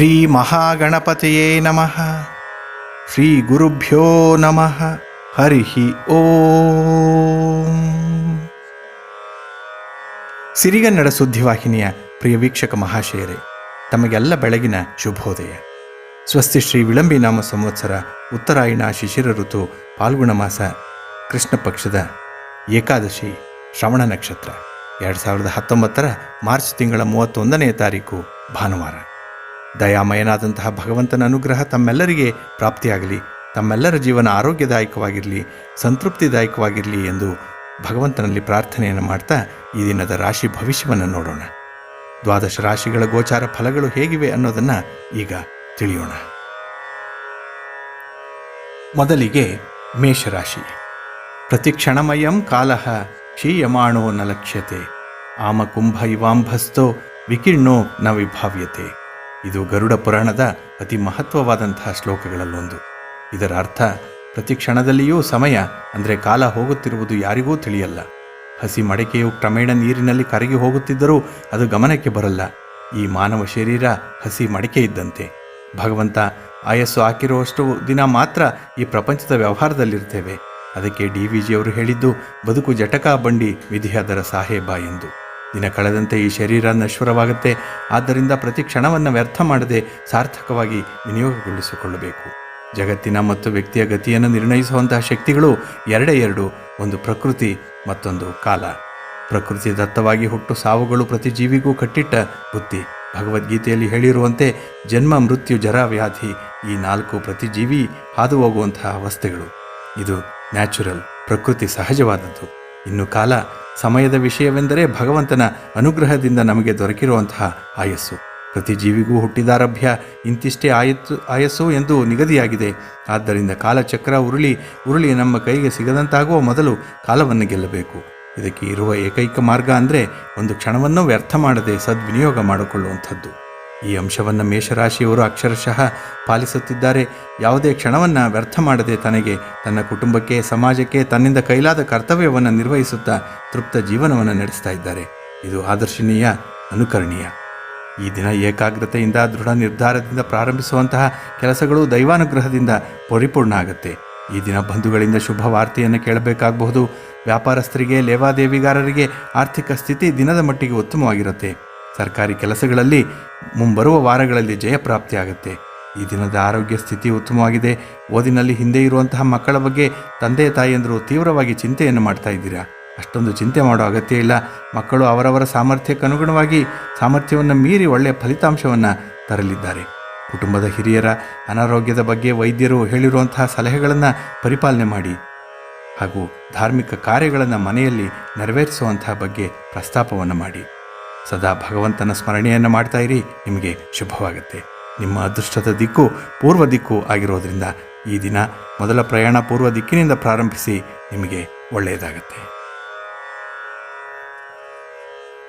ಶ್ರೀ ಮಹಾಗಣಪತಿಯೇ ನಮಃ. ಶ್ರೀ ಗುರುಭ್ಯೋ ನಮಃ. ಹರಿಹಿ ಓಂ. ಸಿರಿಗನ್ನಡ ಸುದ್ದಿವಾಹಿನಿಯ ಪ್ರಿಯ ವೀಕ್ಷಕ ಮಹಾಶಯರೇ, ತಮಗೆಲ್ಲ ಬೆಳಗಿನ ಶುಭೋದಯ. ಸ್ವಸ್ತಿ ಶ್ರೀ ವಿಳಂಬಿ ನಾಮ ಸಂವತ್ಸರ ಉತ್ತರಾಯಣ ಶಿಶಿರ ಋತು ಪಾಲ್ಗುಣ ಮಾಸ ಕೃಷ್ಣ ಪಕ್ಷದ ಏಕಾದಶಿ ಶ್ರವಣ ನಕ್ಷತ್ರ. ಎರಡು ಸಾವಿರದ ಹತ್ತೊಂಬತ್ತರ ಮಾರ್ಚ್ ತಿಂಗಳ ಮೂವತ್ತೊಂದನೇ ತಾರೀಕು ಭಾನುವಾರ. ದಯಾಮಯನಾದಂತಹ ಭಗವಂತನ ಅನುಗ್ರಹ ತಮ್ಮೆಲ್ಲರಿಗೆ ಪ್ರಾಪ್ತಿಯಾಗಲಿ, ತಮ್ಮೆಲ್ಲರ ಜೀವನ ಆರೋಗ್ಯದಾಯಕವಾಗಿರಲಿ, ಸಂತೃಪ್ತಿದಾಯಕವಾಗಿರಲಿ ಎಂದು ಭಗವಂತನಲ್ಲಿ ಪ್ರಾರ್ಥನೆಯನ್ನು ಮಾಡ್ತಾ ಈ ದಿನದ ರಾಶಿ ಭವಿಷ್ಯವನ್ನು ನೋಡೋಣ. ದ್ವಾದಶ ರಾಶಿಗಳ ಗೋಚಾರ ಫಲಗಳು ಹೇಗಿವೆ ಅನ್ನೋದನ್ನು ಈಗ ತಿಳಿಯೋಣ. ಮೊದಲಿಗೆ ಮೇಷರಾಶಿ. ಪ್ರತಿಕ್ಷಣಮಯಂ ಕಾಲಃ ಕ್ಷೀಯಮಾಣೋ ನ ಲಕ್ಷ್ಯತೆ, ಆಮಕುಂಭ ಇವಾಂಭಸ್ತೋ ವಿಕಿರ್ಣೋ ನ ವಿಭಾವ್ಯತೆ. ಇದು ಗರುಡ ಪುರಾಣದ ಅತಿ ಮಹತ್ವವಾದಂತಹ ಶ್ಲೋಕಗಳಲ್ಲೊಂದು. ಇದರ ಅರ್ಥ, ಪ್ರತಿ ಕ್ಷಣದಲ್ಲಿಯೂ ಸಮಯ, ಅಂದರೆ ಕಾಲ ಹೋಗುತ್ತಿರುವುದು ಯಾರಿಗೂ ತಿಳಿಯಲ್ಲ. ಹಸಿ ಮಡಕೆಯು ಕ್ರಮೇಣ ನೀರಿನಲ್ಲಿ ಕರಗಿ ಹೋಗುತ್ತಿದ್ದರೂ ಅದು ಗಮನಕ್ಕೆ ಬರಲ್ಲ. ಈ ಮಾನವ ಶರೀರ ಹಸಿ ಮಡಿಕೆ ಇದ್ದಂತೆ. ಭಗವಂತ ಆಯಸ್ಸು ಹಾಕಿರುವಷ್ಟು ದಿನ ಮಾತ್ರ ಈ ಪ್ರಪಂಚದ ವ್ಯವಹಾರದಲ್ಲಿರ್ತೇವೆ. ಅದಕ್ಕೆ ಡಿ ವಿ ಜಿಯವರು ಹೇಳಿದ್ದು, ಬದುಕು ಜಟಕಾ ಬಂಡಿ ವಿಧಿಯಾದರ ಸಾಹೇಬ ಎಂದು. ದಿನ ಕಳೆದಂತೆ ಈ ಶರೀರ ನಶ್ವರವಾಗುತ್ತೆ. ಆದ್ದರಿಂದ ಪ್ರತಿ ಕ್ಷಣವನ್ನು ವ್ಯರ್ಥ ಮಾಡದೆ ಸಾರ್ಥಕವಾಗಿ ವಿನಿಯೋಗಗೊಳಿಸಿಕೊಳ್ಳಬೇಕು. ಜಗತ್ತಿನ ಮತ್ತು ವ್ಯಕ್ತಿಯ ಗತಿಯನ್ನು ನಿರ್ಣಯಿಸುವಂತಹ ಶಕ್ತಿಗಳು ಎರಡೇ ಎರಡು, ಒಂದು ಪ್ರಕೃತಿ, ಮತ್ತೊಂದು ಕಾಲ. ಪ್ರಕೃತಿ ದತ್ತವಾಗಿ ಹುಟ್ಟು ಸಾವುಗಳು ಪ್ರತಿ ಜೀವಿಗೂ ಕಟ್ಟಿಟ್ಟ ಬುದ್ಧಿ. ಭಗವದ್ಗೀತೆಯಲ್ಲಿ ಹೇಳಿರುವಂತೆ ಜನ್ಮ, ಮೃತ್ಯು, ಜರ, ವ್ಯಾಧಿ ಈ ನಾಲ್ಕು ಪ್ರತಿ ಜೀವಿ ಹಾದು ಹೋಗುವಂತಹ ಅವಸ್ಥೆಗಳು. ಇದು ನ್ಯಾಚುರಲ್, ಪ್ರಕೃತಿ ಸಹಜವಾದದ್ದು. ಇನ್ನು ಕಾಲ ಸಮಯದ ವಿಷಯವೆಂದರೆ ಭಗವಂತನ ಅನುಗ್ರಹದಿಂದ ನಮಗೆ ದೊರಕಿರುವಂತಹ ಆಯಸ್ಸು. ಪ್ರತಿ ಜೀವಿಗೂ ಹುಟ್ಟಿದಾರಭ್ಯ ಇಂತಿಷ್ಟೇ ಆಯತ್ತು, ಆಯಸ್ಸು ಎಂದು ನಿಗದಿಯಾಗಿದೆ. ಆದ್ದರಿಂದ ಕಾಲಚಕ್ರ ಉರುಳಿ ಉರುಳಿ ನಮ್ಮ ಕೈಗೆ ಸಿಗದಂತಾಗುವ ಮೊದಲು ಕಾಲವನ್ನು ಗೆಲ್ಲಬೇಕು. ಇದಕ್ಕೆ ಇರುವ ಏಕೈಕ ಮಾರ್ಗ ಅಂದರೆ ಒಂದು ಕ್ಷಣವನ್ನು ವ್ಯರ್ಥ ಮಾಡದೆ ಸದ್ವಿನಿಯೋಗ ಮಾಡಿಕೊಳ್ಳುವಂಥದ್ದು. ಈ ಅಂಶವನ್ನು ಮೇಷರಾಶಿಯವರು ಅಕ್ಷರಶಃ ಪಾಲಿಸುತ್ತಿದ್ದಾರೆ. ಯಾವುದೇ ಕ್ಷಣವನ್ನು ವ್ಯರ್ಥ ಮಾಡದೆ ತನಗೆ ತನ್ನ ಕುಟುಂಬಕ್ಕೆ, ಸಮಾಜಕ್ಕೆ, ತನ್ನಿಂದ ಕೈಲಾದ ಕರ್ತವ್ಯವನ್ನು ನಿರ್ವಹಿಸುತ್ತಾ ತೃಪ್ತ ಜೀವನವನ್ನು ನಡೆಸ್ತಾ ಇದ್ದಾರೆ. ಇದು ಆದರ್ಶನೀಯ, ಅನುಕರಣೀಯ. ಈ ದಿನ ಏಕಾಗ್ರತೆಯಿಂದ, ದೃಢ ನಿರ್ಧಾರದಿಂದ ಪ್ರಾರಂಭಿಸುವಂತಹ ಕೆಲಸಗಳು ದೈವಾನುಗ್ರಹದಿಂದ ಪರಿಪೂರ್ಣ ಆಗುತ್ತೆ. ಈ ದಿನ ಬಂಧುಗಳಿಂದ ಶುಭ ವಾರ್ತೆಯನ್ನು ಕೇಳಬೇಕಾಗಬಹುದು. ವ್ಯಾಪಾರಸ್ಥರಿಗೆ, ಲೇವಾದೇವಿಗಾರರಿಗೆ ಆರ್ಥಿಕ ಸ್ಥಿತಿ ದಿನದ ಮಟ್ಟಿಗೆ ಉತ್ತಮವಾಗಿರುತ್ತೆ. ಸರ್ಕಾರಿ ಕೆಲಸಗಳಲ್ಲಿ ಮುಂಬರುವ ವಾರಗಳಲ್ಲಿ ಜಯಪ್ರಾಪ್ತಿಯಾಗುತ್ತೆ ಈ ದಿನದ ಆರೋಗ್ಯ ಸ್ಥಿತಿ ಉತ್ತಮವಾಗಿದೆ. ಓದಿನಲ್ಲಿ ಹಿಂದೆ ಇರುವಂತಹ ಮಕ್ಕಳ ಬಗ್ಗೆ ತಂದೆ ತಾಯಿಯಂದರು ತೀವ್ರವಾಗಿ ಚಿಂತೆಯನ್ನು ಮಾಡ್ತಾ ಇದ್ದೀರಾ? ಅಷ್ಟೊಂದು ಚಿಂತೆ ಮಾಡೋ ಅಗತ್ಯ ಇಲ್ಲ. ಮಕ್ಕಳು ಅವರವರ ಸಾಮರ್ಥ್ಯಕ್ಕನುಗುಣವಾಗಿ ಸಾಮರ್ಥ್ಯವನ್ನು ಮೀರಿ ಒಳ್ಳೆಯ ಫಲಿತಾಂಶವನ್ನು ತರಲಿದ್ದಾರೆ. ಕುಟುಂಬದ ಹಿರಿಯರ ಅನಾರೋಗ್ಯದ ಬಗ್ಗೆ ವೈದ್ಯರು ಹೇಳಿರುವಂತಹ ಸಲಹೆಗಳನ್ನು ಪರಿಪಾಲನೆ ಮಾಡಿ ಹಾಗೂ ಧಾರ್ಮಿಕ ಕಾರ್ಯಗಳನ್ನು ಮನೆಯಲ್ಲಿ ನೆರವೇರಿಸುವಂತಹ ಬಗ್ಗೆ ಪ್ರಸ್ತಾಪವನ್ನು ಮಾಡಿ. ಸದಾ ಭಗವಂತನ ಸ್ಮರಣೆಯನ್ನು ಮಾಡ್ತಾ ಇರಿ. ನಿಮಗೆ ಶುಭವಾಗುತ್ತೆ. ನಿಮ್ಮ ಅದೃಷ್ಟದ ದಿಕ್ಕು ಪೂರ್ವ ದಿಕ್ಕು ಆಗಿರೋದ್ರಿಂದ ಈ ದಿನ ಮೊದಲ ಪ್ರಯಾಣ ಪೂರ್ವ ದಿಕ್ಕಿನಿಂದ ಪ್ರಾರಂಭಿಸಿ ನಿಮಗೆ ಒಳ್ಳೆಯದಾಗುತ್ತೆ.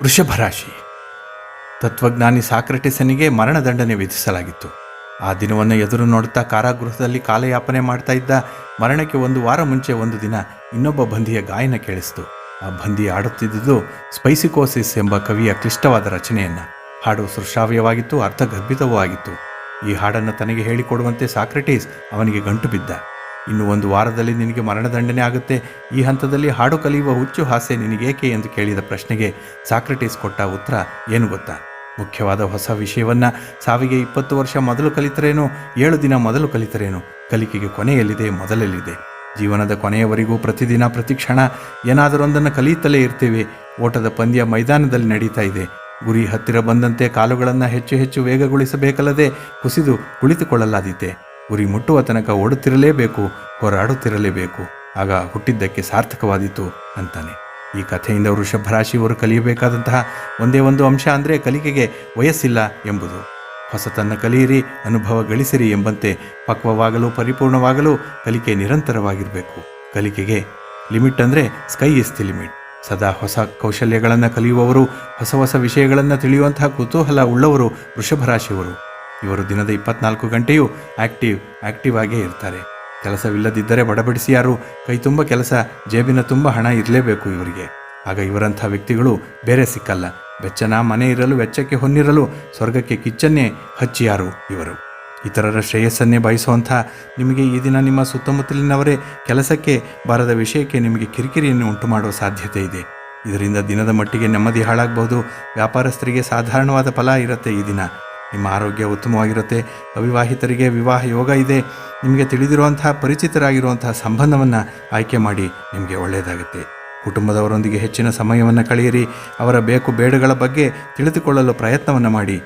ವೃಷಭ ರಾಶಿ ತತ್ವಜ್ಞಾನಿ ಸಾಕ್ರಟಿಸನಿಗೆ ಮರಣದಂಡನೆ ವಿಧಿಸಲಾಗಿತ್ತು. ಆ ದಿನವನ್ನು ಎದುರು ನೋಡುತ್ತಾ ಕಾರಾಗೃಹದಲ್ಲಿ ಕಾಲಯಾಪನೆ ಮಾಡ್ತಾ ಇದ್ದ ಮರಣಕ್ಕೆ ಒಂದು ವಾರ ಮುಂಚೆ ಒಂದು ದಿನ ಇನ್ನೊಬ್ಬ ಬಂಧಿಯ ಗಾಯನ ಕೇಳಿಸಿತು. ಆ ಬಂದಿ ಆಡುತ್ತಿದ್ದುದು ಸ್ಪೈಸಿಕೋಸಿಸ್ ಎಂಬ ಕವಿಯ ಕ್ಲಿಷ್ಟವಾದ ರಚನೆಯನ್ನು. ಹಾಡು ಸುಶ್ರಾವ್ಯವಾಗಿತ್ತು ಅರ್ಥಗರ್ಭಿತವೂ ಆಗಿತ್ತು. ಈ ಹಾಡನ್ನು ತನಗೆ ಹೇಳಿಕೊಡುವಂತೆ ಸಾಕ್ರೆಟೀಸ್ ಅವನಿಗೆ ಗಂಟು ಬಿದ್ದ. ಇನ್ನು ಒಂದು ವಾರದಲ್ಲಿ ನಿನಗೆ ಮರಣದಂಡನೆ ಆಗುತ್ತೆ. ಈ ಹಂತದಲ್ಲಿ ಹಾಡು ಕಲಿಯುವ ಹುಚ್ಚು ಹಾಸೆ ನಿನಗೇಕೆ ಎಂದು ಕೇಳಿದ ಪ್ರಶ್ನೆಗೆ ಸಾಕ್ರೆಟೀಸ್ ಕೊಟ್ಟ ಉತ್ತರ ಏನು ಗೊತ್ತಾ? ಮುಖ್ಯವಾದ ಹೊಸ ವಿಷಯವನ್ನು ಸಾವಿಗೆ ಇಪ್ಪತ್ತು ವರ್ಷ ಮೊದಲು ಕಲಿತರೇನೋ? ಏಳು ದಿನ ಮೊದಲು ಕಲಿತರೇನೋ? ಕಲಿಕೆಗೆ ಕೊನೆಯಲ್ಲಿದೆ, ಮೊದಲಲ್ಲಿದೆ. ಜೀವನದ ಕೊನೆಯವರೆಗೂ ಪ್ರತಿದಿನ ಪ್ರತಿ ಕ್ಷಣ ಏನಾದರೊಂದನ್ನು ಕಲಿಯುತ್ತಲೇ ಇರ್ತೇವೆ. ಓಟದ ಪಂದ್ಯ ಮೈದಾನದಲ್ಲಿ ನಡೀತಾ ಇದೆ. ಗುರಿ ಹತ್ತಿರ ಬಂದಂತೆ ಕಾಲುಗಳನ್ನು ಹೆಚ್ಚು ಹೆಚ್ಚು ವೇಗಗೊಳಿಸಬೇಕಲ್ಲದೆ ಕುಸಿದು ಕುಳಿತುಕೊಳ್ಳಲಾದೀತೆ. ಗುರಿ ಮುಟ್ಟುವ ತನಕ ಓಡುತ್ತಿರಲೇಬೇಕು, ಹೋರಾಡುತ್ತಿರಲೇಬೇಕು. ಆಗ ಹುಟ್ಟಿದ್ದಕ್ಕೆ ಸಾರ್ಥಕವಾದೀತು ಅಂತಾನೆ. ಈ ಕಥೆಯಿಂದ ವೃಷಭರಾಶಿಯವರು ಕಲಿಯಬೇಕಾದಂತಹ ಒಂದೇ ಒಂದು ಅಂಶ ಅಂದರೆ ಕಲಿಕೆಗೆ ವಯಸ್ಸಿಲ್ಲ ಎಂಬುದು. ಹೊಸತನ್ನು ಕಲಿಯಿರಿ, ಅನುಭವ ಗಳಿಸಿರಿ ಎಂಬಂತೆ ಪಕ್ವವಾಗಲು ಪರಿಪೂರ್ಣವಾಗಲು ಕಲಿಕೆ ನಿರಂತರವಾಗಿರಬೇಕು. ಕಲಿಕೆಗೆ ಲಿಮಿಟ್ ಅಂದರೆ ಸ್ಕೈ ಇಸ್ ದಿ ಲಿಮಿಟ್ ಸದಾ ಹೊಸ ಕೌಶಲ್ಯಗಳನ್ನು ಕಲಿಯುವವರು, ಹೊಸ ಹೊಸ ವಿಷಯಗಳನ್ನು ತಿಳಿಯುವಂತಹ ಕುತೂಹಲ ಉಳ್ಳವರು ವೃಷಭ ರಾಶಿಯವರು ಇವರು ದಿನದ ಇಪ್ಪತ್ನಾಲ್ಕು ಗಂಟೆಯೂ ಆಕ್ಟಿವ್ ಆಕ್ಟಿವ್ ಆಗೇ ಇರ್ತಾರೆ. ಕೆಲಸವಿಲ್ಲದಿದ್ದರೆ ಬಡಬಡಿಸಿ ಯಾರು, ಕೈ ತುಂಬ ಕೆಲಸ, ಜೇಬಿನ ತುಂಬ ಹಣ ಇರಲೇಬೇಕು ಇವರಿಗೆ. ಆಗ ಇವರಂಥ ವ್ಯಕ್ತಿಗಳು ಬೇರೆ ಸಿಕ್ಕಲ್ಲ. ಬೆಚ್ಚನ, ಮನೆ ಇರಲು, ವೆಚ್ಚಕ್ಕೆ ಹೊನ್ನಿರಲು, ಸ್ವರ್ಗಕ್ಕೆ ಕಿಚ್ಚನ್ನೇ ಹಚ್ಚಿಯಾರು ಇವರು. ಇತರರ ಶ್ರೇಯಸ್ಸನ್ನೇ ಬಯಸುವಂಥ ನಿಮಗೆ ಈ ದಿನ ನಿಮ್ಮ ಸುತ್ತಮುತ್ತಲಿನವರೇ ಕೆಲಸಕ್ಕೆ ಬಾರದ ವಿಷಯಕ್ಕೆ ನಿಮಗೆ ಕಿರಿಕಿರಿಯನ್ನು ಉಂಟು ಮಾಡುವ ಸಾಧ್ಯತೆ ಇದೆ. ಇದರಿಂದ ದಿನದ ಮಟ್ಟಿಗೆ ನೆಮ್ಮದಿ ಹಾಳಾಗಬಹುದು. ವ್ಯಾಪಾರಸ್ಥರಿಗೆ ಸಾಧಾರಣವಾದ ಫಲ ಇರುತ್ತೆ ಈ ದಿನ. ನಿಮ್ಮ ಆರೋಗ್ಯ ಉತ್ತಮವಾಗಿರುತ್ತೆ. ಅವಿವಾಹಿತರಿಗೆ ವಿವಾಹ ಯೋಗ ಇದೆ. ನಿಮಗೆ ತಿಳಿದಿರುವಂತಹ, ಪರಿಚಿತರಾಗಿರುವಂತಹ ಸಂಬಂಧವನ್ನು ಆಯ್ಕೆ ಮಾಡಿ ನಿಮಗೆ ಒಳ್ಳೆಯದಾಗುತ್ತೆ. ಕುಟುಂಬದವರೊಂದಿಗೆ ಹೆಚ್ಚಿನ ಸಮಯವನ್ನು ಕಳೆಯಿರಿ. ಅವರ ಬೇಕು ಬೇಡಗಳ ಬಗ್ಗೆ ತಿಳಿದುಕೊಳ್ಳಲು ಪ್ರಯತ್ನವನ್ನು ಮಾಡಿ.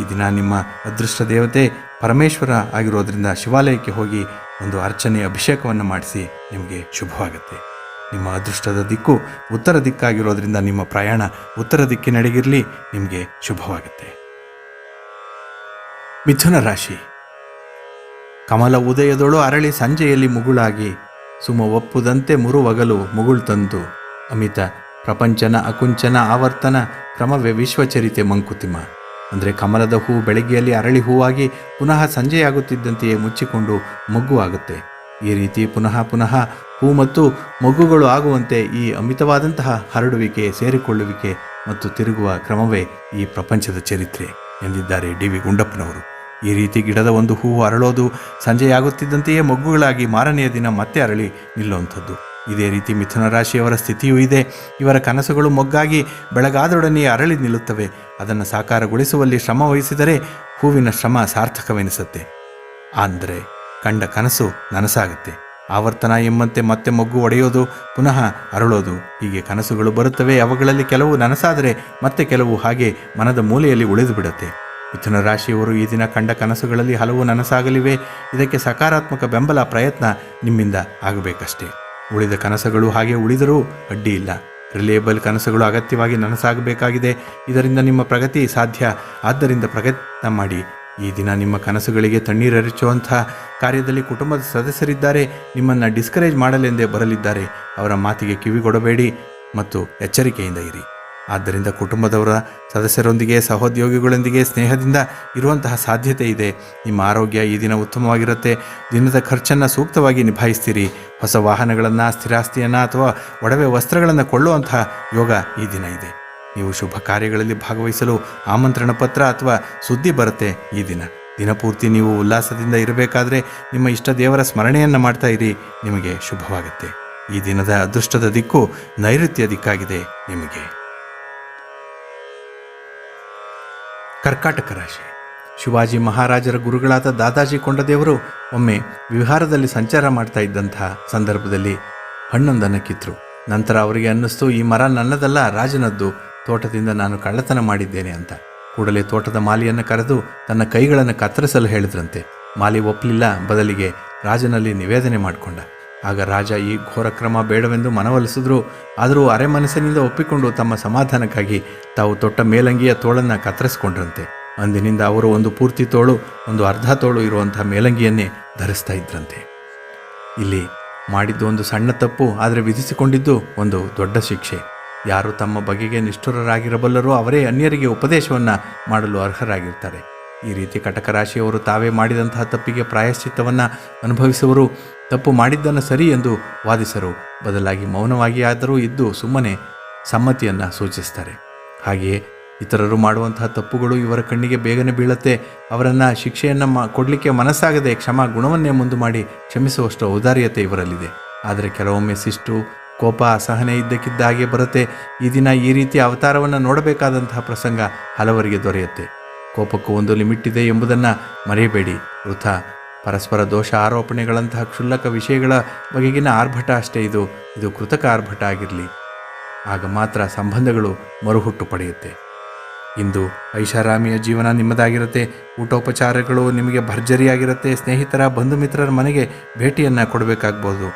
ಈ ದಿನ ನಿಮ್ಮ ಅದೃಷ್ಟ ದೇವತೆ ಪರಮೇಶ್ವರ ಆಗಿರೋದರಿಂದ ಶಿವಾಲಯಕ್ಕೆ ಹೋಗಿ ಒಂದು ಅರ್ಚನೆ ಅಭಿಷೇಕವನ್ನು ಮಾಡಿಸಿ. ನಿಮಗೆ ಶುಭವಾಗುತ್ತೆ. ನಿಮ್ಮ ಅದೃಷ್ಟದ ದಿಕ್ಕು ಉತ್ತರ ದಿಕ್ಕಾಗಿರೋದರಿಂದ ನಿಮ್ಮ ಪ್ರಯಾಣ ಉತ್ತರ ದಿಕ್ಕಿನಡೆಗಿರಲಿ ನಿಮಗೆ ಶುಭವಾಗುತ್ತೆ. ಮಿಥುನ ರಾಶಿ. ಕಮಲ ಉದಯದೊಳು ಅರಳಿ ಸಂಜೆಯಲ್ಲಿ ಮುಗುಳಾಗಿ ಸುಮ ಒಪ್ಪುದಂತೆ ಮುರುವಗಲು ಮುಗುಳು ತಂದು. ಅಮಿತ, ಪ್ರಪಂಚನ ಅಕುಂಚನ ಆವರ್ತನ, ಕ್ರಮವೇ ವಿಶ್ವಚರಿತೆ ಮಂಕುತಿಮ್ಮ. ಅಂದರೆ ಕಮಲದ ಹೂ ಬೆಳಗ್ಗೆಯಲ್ಲಿ ಅರಳಿ ಹೂವಾಗಿ ಪುನಃ ಸಂಜೆಯಾಗುತ್ತಿದ್ದಂತೆಯೇ ಮುಚ್ಚಿಕೊಂಡು ಮಗ್ಗು ಆಗುತ್ತೆ ಈ ರೀತಿ ಪುನಃ ಪುನಃ ಹೂ ಮತ್ತು ಮಗ್ಗುಗಳು ಆಗುವಂತೆ ಈ ಅಮಿತವಾದಂತಹ ಹರಡುವಿಕೆ ಸೇರಿಕೊಳ್ಳುವಿಕೆ ಮತ್ತು ತಿರುಗುವ ಕ್ರಮವೇ ಈ ಪ್ರಪಂಚದ ಚರಿತ್ರೆ ಎಂದಿದ್ದಾರೆ ಡಿ ವಿ ಗುಂಡಪ್ಪನವರು. ಈ ರೀತಿ ಗಿಡದ ಒಂದು ಹೂವು ಅರಳೋದು, ಸಂಜೆಯಾಗುತ್ತಿದ್ದಂತೆಯೇ ಮಗ್ಗುಗಳಾಗಿ ಮಾರನೆಯ ದಿನ ಮತ್ತೆ ಅರಳಿ ನಿಲ್ಲುವಂಥದ್ದು. ಇದೇ ರೀತಿ ಮಿಥುನ ರಾಶಿಯವರ ಸ್ಥಿತಿಯೂ ಇದೆ. ಇವರ ಕನಸುಗಳು ಮೊಗ್ಗಾಗಿ ಬೆಳಗಾದೊಡನೆ ಅರಳಿ ನಿಲ್ಲುತ್ತವೆ. ಅದನ್ನು ಸಾಕಾರಗೊಳಿಸುವಲ್ಲಿ ಶ್ರಮ ವಹಿಸಿದರೆ ಹೂವಿನ ಶ್ರಮ ಸಾರ್ಥಕವೆನಿಸುತ್ತೆ. ಅಂದರೆ ಕಂಡ ಕನಸು ನನಸಾಗುತ್ತೆ. ಆವರ್ತನ ಎಂಬಂತೆ ಮತ್ತೆ ಮೊಗ್ಗು ಒಡೆಯೋದು, ಪುನಃ ಅರಳೋದು. ಹೀಗೆ ಕನಸುಗಳು ಬರುತ್ತವೆ. ಅವುಗಳಲ್ಲಿ ಕೆಲವು ನನಸಾದರೆ ಮತ್ತೆ ಕೆಲವು ಹಾಗೆ ಮನದ ಮೂಲೆಯಲ್ಲಿ ಉಳಿದು ಬಿಡುತ್ತೆ. ಮಿಥುನ ರಾಶಿಯವರು ಈ ದಿನ ಕಂಡ ಕನಸುಗಳಲ್ಲಿ ಹಲವು ನನಸಾಗಲಿವೆ. ಇದಕ್ಕೆ ಸಕಾರಾತ್ಮಕ ಬೆಂಬಲ ಪ್ರಯತ್ನ ನಿಮ್ಮಿಂದ ಆಗಬೇಕಷ್ಟೇ. ಉಳಿದ ಕನಸುಗಳು ಹಾಗೆ ಉಳಿದರೂ ಅಡ್ಡಿ ಇಲ್ಲ. ರಿಲೇಬಲ್ ಕನಸುಗಳು ಅಗತ್ಯವಾಗಿ ನನಸಾಗಬೇಕಾಗಿದೆ. ಇದರಿಂದ ನಿಮ್ಮ ಪ್ರಗತಿ ಸಾಧ್ಯ. ಆದ್ದರಿಂದ ಪ್ರಯತ್ನ ಮಾಡಿ. ಈ ದಿನ ನಿಮ್ಮ ಕನಸುಗಳಿಗೆ ತಣ್ಣೀರೆರಚುವಂಥ ಕಾರ್ಯದಲ್ಲಿ ಕುಟುಂಬದ ಸದಸ್ಯರಿದ್ದಾರೆ. ನಿಮ್ಮನ್ನು ಡಿಸ್ಕರೇಜ್ ಮಾಡಲೆಂದೇ ಬರಲಿದ್ದಾರೆ. ಅವರ ಮಾತಿಗೆ ಕಿವಿಗೊಡಬೇಡಿ ಮತ್ತು ಎಚ್ಚರಿಕೆಯಿಂದ ಇರಿ. ಆದ್ದರಿಂದ ಕುಟುಂಬದವರ ಸದಸ್ಯರೊಂದಿಗೆ, ಸಹೋದ್ಯೋಗಿಗಳೊಂದಿಗೆ, ಸ್ನೇಹದಿಂದ ಇರುವಂತಹ ಸಾಧ್ಯತೆ ಇದೆ. ನಿಮ್ಮ ಆರೋಗ್ಯ ಈ ದಿನ ಉತ್ತಮವಾಗಿರುತ್ತೆ. ದಿನದ ಖರ್ಚನ್ನು ಸೂಕ್ತವಾಗಿ ನಿಭಾಯಿಸ್ತೀರಿ. ಹೊಸ ವಾಹನಗಳನ್ನು, ಸ್ಥಿರಾಸ್ತಿಯನ್ನು ಅಥವಾ ಒಡವೆ ವಸ್ತ್ರಗಳನ್ನು ಕೊಳ್ಳುವಂತಹ ಯೋಗ ಈ ದಿನ ಇದೆ. ನೀವು ಶುಭ ಕಾರ್ಯಗಳಲ್ಲಿ ಭಾಗವಹಿಸಲು ಆಮಂತ್ರಣ ಪತ್ರ ಅಥವಾ ಸುದ್ದಿ ಬರುತ್ತೆ ಈ ದಿನ. ದಿನಪೂರ್ತಿ ನೀವು ಉಲ್ಲಾಸದಿಂದ ಇರಬೇಕಾದ್ರೆ ನಿಮ್ಮ ಇಷ್ಟ ದೇವರ ಸ್ಮರಣೆಯನ್ನು ಮಾಡ್ತಾ ಇರಿ. ನಿಮಗೆ ಶುಭವಾಗುತ್ತೆ. ಈ ದಿನದ ಅದೃಷ್ಟದ ದಿಕ್ಕು ನೈಋತ್ಯ ದಿಕ್ಕಾಗಿದೆ ನಿಮಗೆ. ಕರ್ಕಾಟಕ ರಾಶಿ. ಶಿವಾಜಿ ಮಹಾರಾಜರ ಗುರುಗಳಾದ ದಾದಾಜಿ ಕೊಂಡದೇವರು ಒಮ್ಮೆ ವಿಹಾರದಲ್ಲಿ ಸಂಚಾರ ಮಾಡ್ತಾ ಇದ್ದಂತಹ ಸಂದರ್ಭದಲ್ಲಿ ಹಣ್ಣೊಂದನ್ನು ಕಿತ್ತರು ನಂತರ ಅವರಿಗೆ ಅನ್ನಿಸ್ತು, ಈ ಮರ ನನ್ನದಲ್ಲ, ರಾಜನದ್ದು. ತೋಟದಿಂದ ನಾನು ಕಳ್ಳತನ ಮಾಡಿದ್ದೇನೆ ಅಂತ. ಕೂಡಲೇ ತೋಟದ ಮಾಲಿಯನ್ನು ಕರೆದು ತನ್ನ ಕೈಗಳನ್ನು ಕತ್ತರಿಸಲು ಹೇಳಿದ್ರಂತೆ. ಮಾಲಿ ಒಪ್ಪಲಿಲ್ಲ ಬದಲಿಗೆ ರಾಜನಲ್ಲಿ ನಿವೇದನೆ ಮಾಡಿಕೊಂಡ. ಆಗ ರಾಜ ಈ ಘೋರ ಕ್ರಮ ಬೇಡವೆಂದು ಮನವೊಲಿಸಿದ್ರು. ಆದರೂ ಅರೆ ಮನಸ್ಸಿನಿಂದ ಒಪ್ಪಿಕೊಂಡು ತಮ್ಮ ಸಮಾಧಾನಕ್ಕಾಗಿ ತಾವು ತೊಟ್ಟ ಮೇಲಂಗಿಯ ತೋಳನ್ನು ಕತ್ತರಿಸಿಕೊಂಡ್ರಂತೆ. ಅಂದಿನಿಂದ ಅವರು ಒಂದು ಪೂರ್ತಿ ತೋಳು, ಒಂದು ಅರ್ಧ ತೋಳು ಇರುವಂತಹ ಮೇಲಂಗಿಯನ್ನೇ ಧರಿಸ್ತಾ ಇದ್ರಂತೆ. ಇಲ್ಲಿ ಮಾಡಿದ್ದು ಒಂದು ಸಣ್ಣ ತಪ್ಪು, ಆದರೆ ವಿಧಿಸಿಕೊಂಡಿದ್ದು ಒಂದು ದೊಡ್ಡ ಶಿಕ್ಷೆ. ಯಾರು ತಮ್ಮ ಬಗೆಗೆ ನಿಷ್ಠುರರಾಗಿರಬಲ್ಲರೋ ಅವರೇ ಅನ್ಯರಿಗೆ ಉಪದೇಶವನ್ನು ಮಾಡಲು ಅರ್ಹರಾಗಿರ್ತಾರೆ. ಈ ರೀತಿ ಕಟಕರಾಶಿಯವರು ತಾವೇ ಮಾಡಿದಂತಹ ತಪ್ಪಿಗೆ ಪ್ರಾಯಶ್ಚಿತ್ತವನ್ನು ಅನುಭವಿಸುವರು. ತಪ್ಪು ಮಾಡಿದ್ದನ್ನು ಸರಿ ಎಂದು ವಾದಿಸರು. ಬದಲಾಗಿ ಮೌನವಾಗಿ ಆದರೂ ಇದ್ದು ಸುಮ್ಮನೆ ಸಮ್ಮತಿಯನ್ನು ಸೂಚಿಸ್ತಾರೆ. ಹಾಗೆಯೇ ಇತರರು ಮಾಡುವಂತಹ ತಪ್ಪುಗಳು ಇವರ ಕಣ್ಣಿಗೆ ಬೇಗನೆ ಬೀಳತ್ತೆ. ಅವರನ್ನು ಶಿಕ್ಷೆಯನ್ನು ಮಾ, ಕೊಡಲಿಕ್ಕೆ ಮನಸ್ಸಾಗದೆ ಕ್ಷಮಾ ಗುಣವನ್ನೇ ಮುಂದೆ ಮಾಡಿ ಕ್ಷಮಿಸುವಷ್ಟು ಔದಾರ್ಯತೆ ಇವರಲ್ಲಿದೆ. ಆದರೆ ಕೆಲವೊಮ್ಮೆ ಶಿಷ್ಟು ಕೋಪ, ಅಸಹನೆ ಇದ್ದಕ್ಕಿದ್ದ ಹಾಗೆ ಬರುತ್ತೆ. ಈ ದಿನ ಈ ರೀತಿ ಅವತಾರವನ್ನು ನೋಡಬೇಕಾದಂತಹ ಪ್ರಸಂಗ ಹಲವರಿಗೆ ದೊರೆಯುತ್ತೆ. ಕೋಪಕ್ಕೂ ಒಂದು ಲಿಮಿಟ್ ಇದೆ ಎಂಬುದನ್ನು ಮರೆಯಬೇಡಿ ವೃಥ. ಪರಸ್ಪರ ದೋಷ ಆರೋಪಣೆಗಳಂತಹ ಕ್ಷುಲ್ಲಕ ವಿಷಯಗಳ ಬಗೆಗಿನ ಆರ್ಭಟ ಅಷ್ಟೇ ಇದು. ಇದು ಕೃತಕ ಆರ್ಭಟ ಆಗಿರಲಿ. ಆಗ ಮಾತ್ರ ಸಂಬಂಧಗಳು ಮರುಹುಟ್ಟು ಪಡೆಯುತ್ತೆ. ಇಂದು ಐಷಾರಾಮಿಯ ಜೀವನ ನಿಮ್ಮದಾಗಿರುತ್ತೆ. ಊಟೋಪಚಾರಗಳು ನಿಮಗೆ ಭರ್ಜರಿಯಾಗಿರುತ್ತೆ. ಸ್ನೇಹಿತರ, ಬಂಧು ಮಿತ್ರರ ಮನೆಗೆ ಭೇಟಿಯನ್ನು ಕೊಡಬೇಕಾಗ್ಬೋದು.